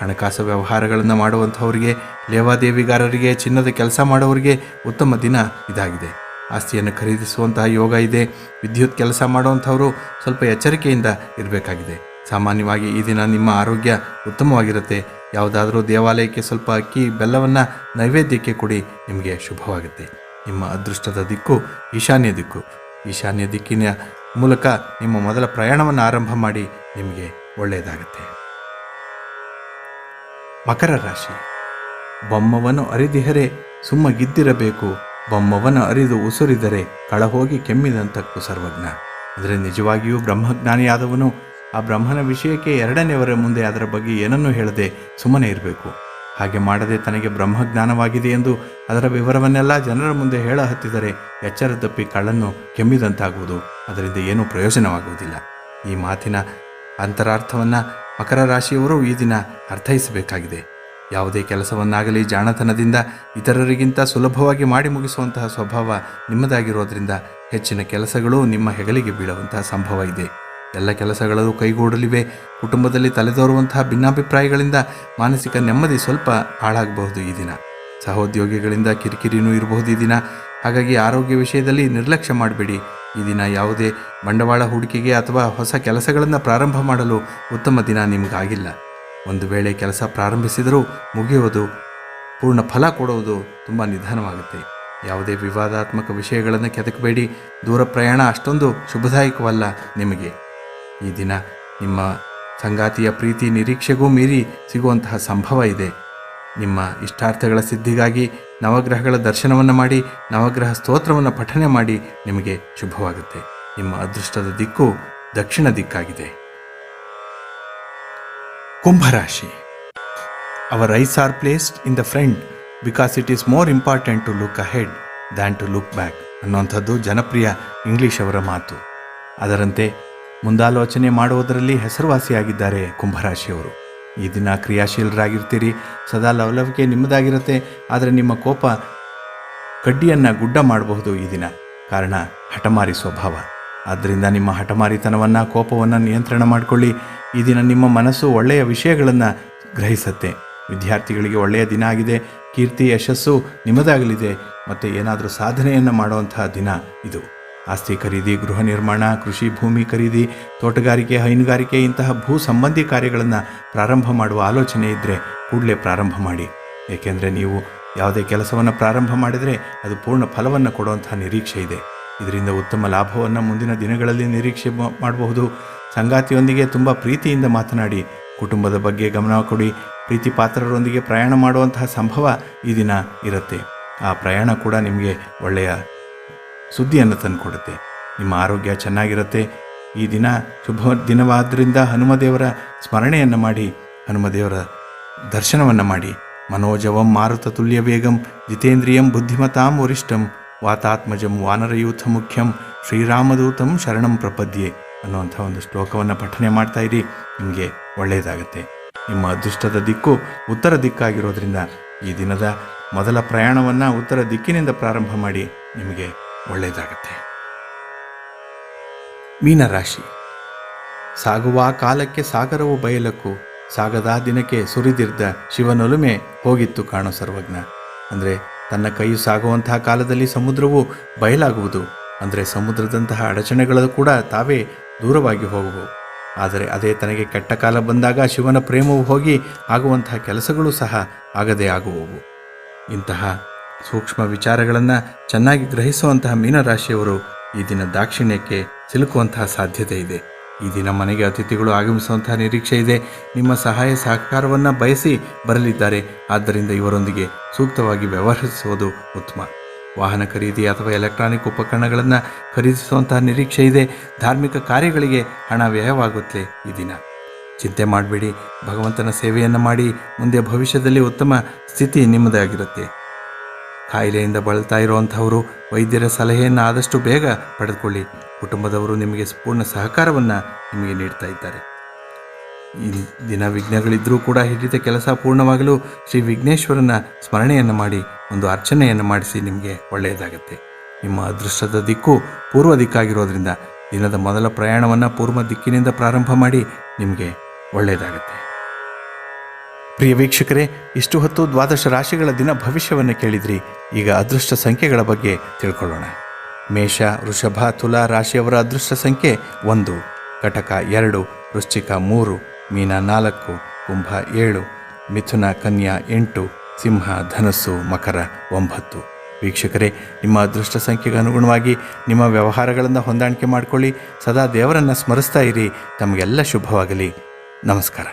ಹಣಕಾಸು ವ್ಯವಹಾರಗಳನ್ನು ಮಾಡುವಂಥವರಿಗೆ, ಲೇವಾದೇವಿಗಾರರಿಗೆ, ಚಿನ್ನದ ಕೆಲಸ ಮಾಡುವವರಿಗೆ ಉತ್ತಮ ದಿನ ಇದಾಗಿದೆ. ಆಸ್ತಿಯನ್ನು ಖರೀದಿಸುವಂತಹ ಯೋಗ ಇದೆ. ವಿದ್ಯುತ್ ಕೆಲಸ ಮಾಡುವಂಥವರು ಸ್ವಲ್ಪ ಎಚ್ಚರಿಕೆಯಿಂದ ಇರಬೇಕಾಗಿದೆ. ಸಾಮಾನ್ಯವಾಗಿ ಈ ದಿನ ನಿಮ್ಮ ಆರೋಗ್ಯ ಉತ್ತಮವಾಗಿರುತ್ತೆ. ಯಾವುದಾದರೂ ದೇವಾಲಯಕ್ಕೆ ಸ್ವಲ್ಪ ಅಕ್ಕಿ, ಬೆಲ್ಲವನ್ನು ನೈವೇದ್ಯಕ್ಕೆ ಕೊಡಿ, ನಿಮಗೆ ಶುಭವಾಗುತ್ತೆ. ನಿಮ್ಮ ಅದೃಷ್ಟದ ದಿಕ್ಕು, ಈಶಾನ್ಯ ದಿಕ್ಕು. ಈಶಾನ್ಯ ದಿಕ್ಕಿನ ಮೂಲಕ ನಿಮ್ಮ ಮೊದಲ ಪ್ರಯಾಣವನ್ನು ಆರಂಭ ಮಾಡಿ, ನಿಮಗೆ ಒಳ್ಳೆಯದಾಗುತ್ತೆ. ಮಕರ ರಾಶಿ. ಬೊಮ್ಮವನ್ನು ಅರಿದಿಹರೆ ಸುಮ್ಮಗಿದ್ದಿರಬೇಕು. ಬೊಮ್ಮವನ್ನು ಅರಿದು ಉಸುರಿದರೆ ಕಳಹೋಗಿ ಕೆಮ್ಮಿದಂತಕ್ಕೂ ಸರ್ವಜ್ಞ. ಅಂದರೆ ನಿಜವಾಗಿಯೂ ಬ್ರಹ್ಮಜ್ಞಾನಿಯಾದವನು ಆ ಬ್ರಹ್ಮನ ವಿಷಯಕ್ಕೆ ಎರಡನೆಯವರ ಮುಂದೆ ಅದರ ಬಗ್ಗೆ ಏನನ್ನೂ ಹೇಳದೆ ಸುಮ್ಮನೆ ಇರಬೇಕು. ಹಾಗೆ ಮಾಡದೆ ತನಗೆ ಬ್ರಹ್ಮಜ್ಞಾನವಾಗಿದೆ ಎಂದು ಅದರ ವಿವರವನ್ನೆಲ್ಲ ಜನರ ಮುಂದೆ ಹೇಳ ಹತ್ತಿದರೆ ಎಚ್ಚರ ತಪ್ಪಿ ಕಳ್ಳನ್ನು ಕೆಮ್ಮಿದಂತಾಗುವುದು. ಅದರಿಂದ ಏನೂ ಪ್ರಯೋಜನವಾಗುವುದಿಲ್ಲ. ಈ ಮಾತಿನ ಅಂತರಾರ್ಥವನ್ನು ಮಕರ ರಾಶಿಯವರು ಈ ದಿನ ಅರ್ಥೈಸಬೇಕಾಗಿದೆ. ಯಾವುದೇ ಕೆಲಸವನ್ನಾಗಲಿ ಜಾಣತನದಿಂದ ಇತರರಿಗಿಂತ ಸುಲಭವಾಗಿ ಮಾಡಿ ಮುಗಿಸುವಂತಹ ಸ್ವಭಾವ ನಿಮ್ಮದಾಗಿರೋದ್ರಿಂದ ಹೆಚ್ಚಿನ ಕೆಲಸಗಳು ನಿಮ್ಮ ಹೆಗಲಿಗೆ ಬೀಳುವಂತಹ ಸಂಭವ ಇದೆ. ಎಲ್ಲ ಕೆಲಸಗಳಲ್ಲೂ ಕೈಗೂಡಲಿವೆ. ಕುಟುಂಬದಲ್ಲಿ ತಲೆದೋರುವಂತಹ ಭಿನ್ನಾಭಿಪ್ರಾಯಗಳಿಂದ ಮಾನಸಿಕ ನೆಮ್ಮದಿ ಸ್ವಲ್ಪ ಹಾಳಾಗಬಹುದು ಈ ದಿನ. ಸಹೋದ್ಯೋಗಿಗಳಿಂದ ಕಿರಿಕಿರಿನೂ ಇರಬಹುದು ಈ ದಿನ. ಹಾಗಾಗಿ ಆರೋಗ್ಯ ವಿಷಯದಲ್ಲಿ ನಿರ್ಲಕ್ಷ್ಯ ಮಾಡಬೇಡಿ. ಈ ದಿನ ಯಾವುದೇ ಬಂಡವಾಳ ಹೂಡಿಕೆಗೆ ಅಥವಾ ಹೊಸ ಕೆಲಸಗಳನ್ನು ಪ್ರಾರಂಭ ಮಾಡಲು ಉತ್ತಮ ದಿನ ನಿಮಗಾಗಿಲ್ಲ. ಒಂದು ವೇಳೆ ಕೆಲಸ ಪ್ರಾರಂಭಿಸಿದರೂ ಮುಗಿಯುವುದು, ಪೂರ್ಣ ಫಲ ಕೊಡುವುದು ತುಂಬ ನಿಧಾನವಾಗುತ್ತೆ. ಯಾವುದೇ ವಿವಾದಾತ್ಮಕ ವಿಷಯಗಳನ್ನು ಕೆದಕಬೇಡಿ. ದೂರ ಪ್ರಯಾಣ ಅಷ್ಟೊಂದು ಶುಭದಾಯಕವಲ್ಲ ನಿಮಗೆ. ಈ ದಿನ ನಿಮ್ಮ ಸಂಗಾತಿಯ ಪ್ರೀತಿ ನಿರೀಕ್ಷೆಗೂ ಮೀರಿ ಸಿಗುವಂತಹ ಸಂಭವ ಇದೆ. ನಿಮ್ಮ ಇಷ್ಟಾರ್ಥಗಳ ಸಿದ್ಧಿಗಾಗಿ ನವಗ್ರಹಗಳ ದರ್ಶನವನ್ನು ಮಾಡಿ, ನವಗ್ರಹ ಸ್ತೋತ್ರವನ್ನು ಪಠನೆ ಮಾಡಿ ನಿಮಗೆ ಶುಭವಾಗುತ್ತೆ. ನಿಮ್ಮ ಅದೃಷ್ಟದ ದಿಕ್ಕು ದಕ್ಷಿಣ ದಿಕ್ಕಾಗಿದೆ. ಕುಂಭರಾಶಿ. Our eyes are placed in the front because it is more important to look ahead than to look back ಅನ್ನುವಂಥದ್ದು ಜನಪ್ರಿಯ ಇಂಗ್ಲಿಷ್ ಅವರ ಮಾತು. ಅದರಂತೆ ಮುಂದಾಲೋಚನೆ ಮಾಡುವುದರಲ್ಲಿ ಹೆಸರುವಾಸಿಯಾಗಿದ್ದಾರೆ ಕುಂಭರಾಶಿಯವರು. ಈ ದಿನ ಕ್ರಿಯಾಶೀಲರಾಗಿರ್ತೀರಿ. ಸದಾ ಲವಲವಿಕೆ ನಿಮ್ಮದಾಗಿರುತ್ತೆ. ಆದರೆ ನಿಮ್ಮ ಕೋಪ ಕಡ್ಡಿಯನ್ನು ಗುಡ್ಡ ಮಾಡಬಹುದು ಈ ದಿನ. ಕಾರಣ ಹಠಮಾರಿ ಸ್ವಭಾವ. ಆದ್ದರಿಂದ ನಿಮ್ಮ ಹಠಮಾರಿತನವನ್ನು, ಕೋಪವನ್ನು ನಿಯಂತ್ರಣ ಮಾಡಿಕೊಳ್ಳಿ. ಈ ದಿನ ನಿಮ್ಮ ಮನಸ್ಸು ಒಳ್ಳೆಯ ವಿಷಯಗಳನ್ನು ಗ್ರಹಿಸುತ್ತೆ. ವಿದ್ಯಾರ್ಥಿಗಳಿಗೆ ಒಳ್ಳೆಯ ದಿನ ಆಗಿದೆ. ಕೀರ್ತಿ, ಯಶಸ್ಸು ನಿಮ್ಮದಾಗಲಿದೆ. ಮತ್ತು ಏನಾದರೂ ಸಾಧನೆಯನ್ನು ಮಾಡುವಂತಹ ದಿನ ಇದು. ಆಸ್ತಿ ಖರೀದಿ, ಗೃಹ ನಿರ್ಮಾಣ, ಕೃಷಿ, ಭೂಮಿ ಖರೀದಿ, ತೋಟಗಾರಿಕೆ, ಹೈನುಗಾರಿಕೆ ಇಂತಹ ಭೂ ಸಂಬಂಧಿ ಕಾರ್ಯಗಳನ್ನು ಪ್ರಾರಂಭ ಮಾಡುವ ಆಲೋಚನೆ ಇದ್ದರೆ ಕೂಡಲೇ ಪ್ರಾರಂಭ ಮಾಡಿ. ಏಕೆಂದರೆ ನೀವು ಯಾವುದೇ ಕೆಲಸವನ್ನು ಪ್ರಾರಂಭ ಮಾಡಿದರೆ ಅದು ಪೂರ್ಣ ಫಲವನ್ನು ಕೊಡುವಂತಹ ನಿರೀಕ್ಷೆ ಇದೆ. ಇದರಿಂದ ಉತ್ತಮ ಲಾಭವನ್ನು ಮುಂದಿನ ದಿನಗಳಲ್ಲಿ ನಿರೀಕ್ಷೆ ಮಾಡಬಹುದು. ಸಂಗಾತಿಯೊಂದಿಗೆ ತುಂಬ ಪ್ರೀತಿಯಿಂದ ಮಾತನಾಡಿ, ಕುಟುಂಬದ ಬಗ್ಗೆ ಗಮನ ಕೊಡಿ, ಪ್ರೀತಿ ಪಾತ್ರರೊಂದಿಗೆ ಪ್ರಯಾಣ ಮಾಡುವಂತಹ ಸಂಭವ ಈ ದಿನ ಇರುತ್ತೆ. ಆ ಪ್ರಯಾಣ ಕೂಡ ನಿಮಗೆ ಒಳ್ಳೆಯ ಸುದ್ದಿಯನ್ನು ತಂದುಕೊಡುತ್ತೆ. ನಿಮ್ಮ ಆರೋಗ್ಯ ಚೆನ್ನಾಗಿರುತ್ತೆ. ಈ ದಿನ ಶುಭ ದಿನವಾದ್ದರಿಂದ ಹನುಮದೇವರ ಸ್ಮರಣೆಯನ್ನು ಮಾಡಿ, ಹನುಮದೇವರ ದರ್ಶನವನ್ನು ಮಾಡಿ. ಮನೋಜವಂ ಮಾರುತ ತುಲ್ಯ ವೇಗಂ, ಜಿತೇಂದ್ರಿಯಂ ಬುದ್ಧಿಮತಾಂ ವರಿಷ್ಠಂ, ವಾತಾತ್ಮಜಂ ವಾನರಯೂಥ ಮುಖ್ಯಂ, ಶ್ರೀರಾಮದೂತಂ ಶರಣಂ ಪ್ರಪದ್ಯೆ ಅನ್ನುವಂಥ ಒಂದು ಶ್ಲೋಕವನ್ನು ಪಠನೆ ಮಾಡ್ತಾ ಇರಿ. ನಿಮಗೆ ಒಳ್ಳೆಯದಾಗುತ್ತೆ. ನಿಮ್ಮ ಅದೃಷ್ಟದ ದಿಕ್ಕು ಉತ್ತರ ದಿಕ್ಕಾಗಿರೋದ್ರಿಂದ ಈ ದಿನದ ಮೊದಲ ಪ್ರಯಾಣವನ್ನು ಉತ್ತರ ದಿಕ್ಕಿನಿಂದ ಪ್ರಾರಂಭ ಮಾಡಿ ನಿಮಗೆ ಒಳ್ಳೆಯದಾಗತ್ತೆ. ಮೀನರಾಶಿ ಸಾಗುವ ಕಾಲಕ್ಕೆ ಸಾಗರವು ಬಯಲಕ್ಕೂ, ಸಾಗದ ದಿನಕ್ಕೆ ಸುರಿದಿರ್ದ ಶಿವನೊಲುಮೆ ಹೋಗಿತ್ತು ಕಾಣೋ ಸರ್ವಜ್ಞ. ಅಂದರೆ ತನ್ನ ಕೈಯು ಸಾಗುವಂತಹ ಕಾಲದಲ್ಲಿ ಸಮುದ್ರವು ಬಯಲಾಗುವುದು. ಅಂದರೆ ಸಮುದ್ರದಂತಹ ಅಡಚಣೆಗಳು ಕೂಡ ತಾವೇ ದೂರವಾಗಿ ಹೋಗುವು. ಆದರೆ ಅದೇ ತನಗೆ ಕೆಟ್ಟ ಕಾಲ ಬಂದಾಗ ಶಿವನ ಪ್ರೇಮವು ಹೋಗಿ ಆಗುವಂತಹ ಕೆಲಸಗಳು ಸಹ ಆಗದೇ ಆಗುವವು. ಇಂತಹ ಸೂಕ್ಷ್ಮ ವಿಚಾರಗಳನ್ನು ಚೆನ್ನಾಗಿ ಗ್ರಹಿಸುವಂತಹ ಮೀನರಾಶಿಯವರು ಈ ದಿನ ದಾಕ್ಷಿಣ್ಯಕ್ಕೆ ಸಿಲುಕುವಂತಹ ಸಾಧ್ಯತೆ ಇದೆ. ಈ ದಿನ ಮನೆಗೆ ಅತಿಥಿಗಳು ಆಗಮಿಸುವಂತಹ ನಿರೀಕ್ಷೆ ಇದೆ. ನಿಮ್ಮ ಸಹಾಯ ಸಹಕಾರವನ್ನು ಬಯಸಿ ಬರಲಿದ್ದಾರೆ. ಆದ್ದರಿಂದ ಇವರೊಂದಿಗೆ ಸೂಕ್ತವಾಗಿ ವ್ಯವಹರಿಸುವುದು ಉತ್ತಮ. ವಾಹನ ಖರೀದಿ ಅಥವಾ ಎಲೆಕ್ಟ್ರಾನಿಕ್ ಉಪಕರಣಗಳನ್ನು ಖರೀದಿಸುವಂತಹ ನಿರೀಕ್ಷೆ ಇದೆ. ಧಾರ್ಮಿಕ ಕಾರ್ಯಗಳಿಗೆ ಹಣ ವ್ಯಯವಾಗುತ್ತೆ ಈ ದಿನ. ಚಿಂತೆ ಮಾಡಬೇಡಿ. ಭಗವಂತನ ಸೇವೆಯನ್ನು ಮಾಡಿ ಮುಂದೆ ಭವಿಷ್ಯದಲ್ಲಿ ಉತ್ತಮ ಸ್ಥಿತಿ ನಿಮ್ಮದಾಗಿರುತ್ತೆ. ಕಾಯಿಲೆಯಿಂದ ಬಳಲ್ತಾ ಇರುವಂಥವರು ವೈದ್ಯರ ಸಲಹೆಯನ್ನು ಆದಷ್ಟು ಬೇಗ ಪಡೆದುಕೊಳ್ಳಿ. ಕುಟುಂಬದವರು ನಿಮಗೆ ಪೂರ್ಣ ಸಹಕಾರವನ್ನು ನಿಮಗೆ ನೀಡ್ತಾ ಇದ್ದಾರೆ. ಈ ದಿನ ವಿಘ್ನಗಳಿದ್ದರೂ ಕೂಡ ಹಿಡಿದ ಕೆಲಸ ಪೂರ್ಣವಾಗಲು ಶ್ರೀ ವಿಘ್ನೇಶ್ವರನ ಸ್ಮರಣೆಯನ್ನು ಮಾಡಿ, ಒಂದು ಅರ್ಚನೆಯನ್ನು ಮಾಡಿಸಿ ನಿಮಗೆ ಒಳ್ಳೆಯದಾಗುತ್ತೆ. ನಿಮ್ಮ ಅದೃಷ್ಟದ ದಿಕ್ಕು ಪೂರ್ವ ದಿಕ್ಕಾಗಿರೋದ್ರಿಂದ ದಿನದ ಮೊದಲ ಪ್ರಯಾಣವನ್ನು ಪೂರ್ವ ದಿಕ್ಕಿನಿಂದ ಪ್ರಾರಂಭ ಮಾಡಿ ನಿಮಗೆ ಒಳ್ಳೆಯದಾಗುತ್ತೆ. ಪ್ರಿಯ ವೀಕ್ಷಕರೇ, ಇಷ್ಟು ಹೊತ್ತು ದ್ವಾದಶ ರಾಶಿಗಳ ದಿನ ಭವಿಷ್ಯವನ್ನು ಕೇಳಿದ್ರಿ. ಈಗ ಅದೃಷ್ಟ ಸಂಖ್ಯೆಗಳ ಬಗ್ಗೆ ತಿಳ್ಕೊಳ್ಳೋಣ. ಮೇಷ, ವೃಷಭ, ತುಲಾ ರಾಶಿಯವರ ಅದೃಷ್ಟ ಸಂಖ್ಯೆ ಒಂದು, ಕಟಕ ಎರಡು, ವೃಶ್ಚಿಕ ಮೂರು, ಮೀನ ನಾಲ್ಕು, ಕುಂಭ ಏಳು, ಮಿಥುನ ಕನ್ಯಾ ಎಂಟು, ಸಿಂಹ, ಧನಸ್ಸು, ಮಕರ ಒಂಬತ್ತು. ವೀಕ್ಷಕರೇ, ನಿಮ್ಮ ಅದೃಷ್ಟ ಸಂಖ್ಯೆಗೆ ಅನುಗುಣವಾಗಿ ನಿಮ್ಮ ವ್ಯವಹಾರಗಳನ್ನು ಹೊಂದಾಣಿಕೆ ಮಾಡಿಕೊಳ್ಳಿ. ಸದಾ ದೇವರನ್ನು ಸ್ಮರಿಸ್ತಾ ಇರಿ. ತಮಗೆಲ್ಲ ಶುಭವಾಗಲಿ. ನಮಸ್ಕಾರ.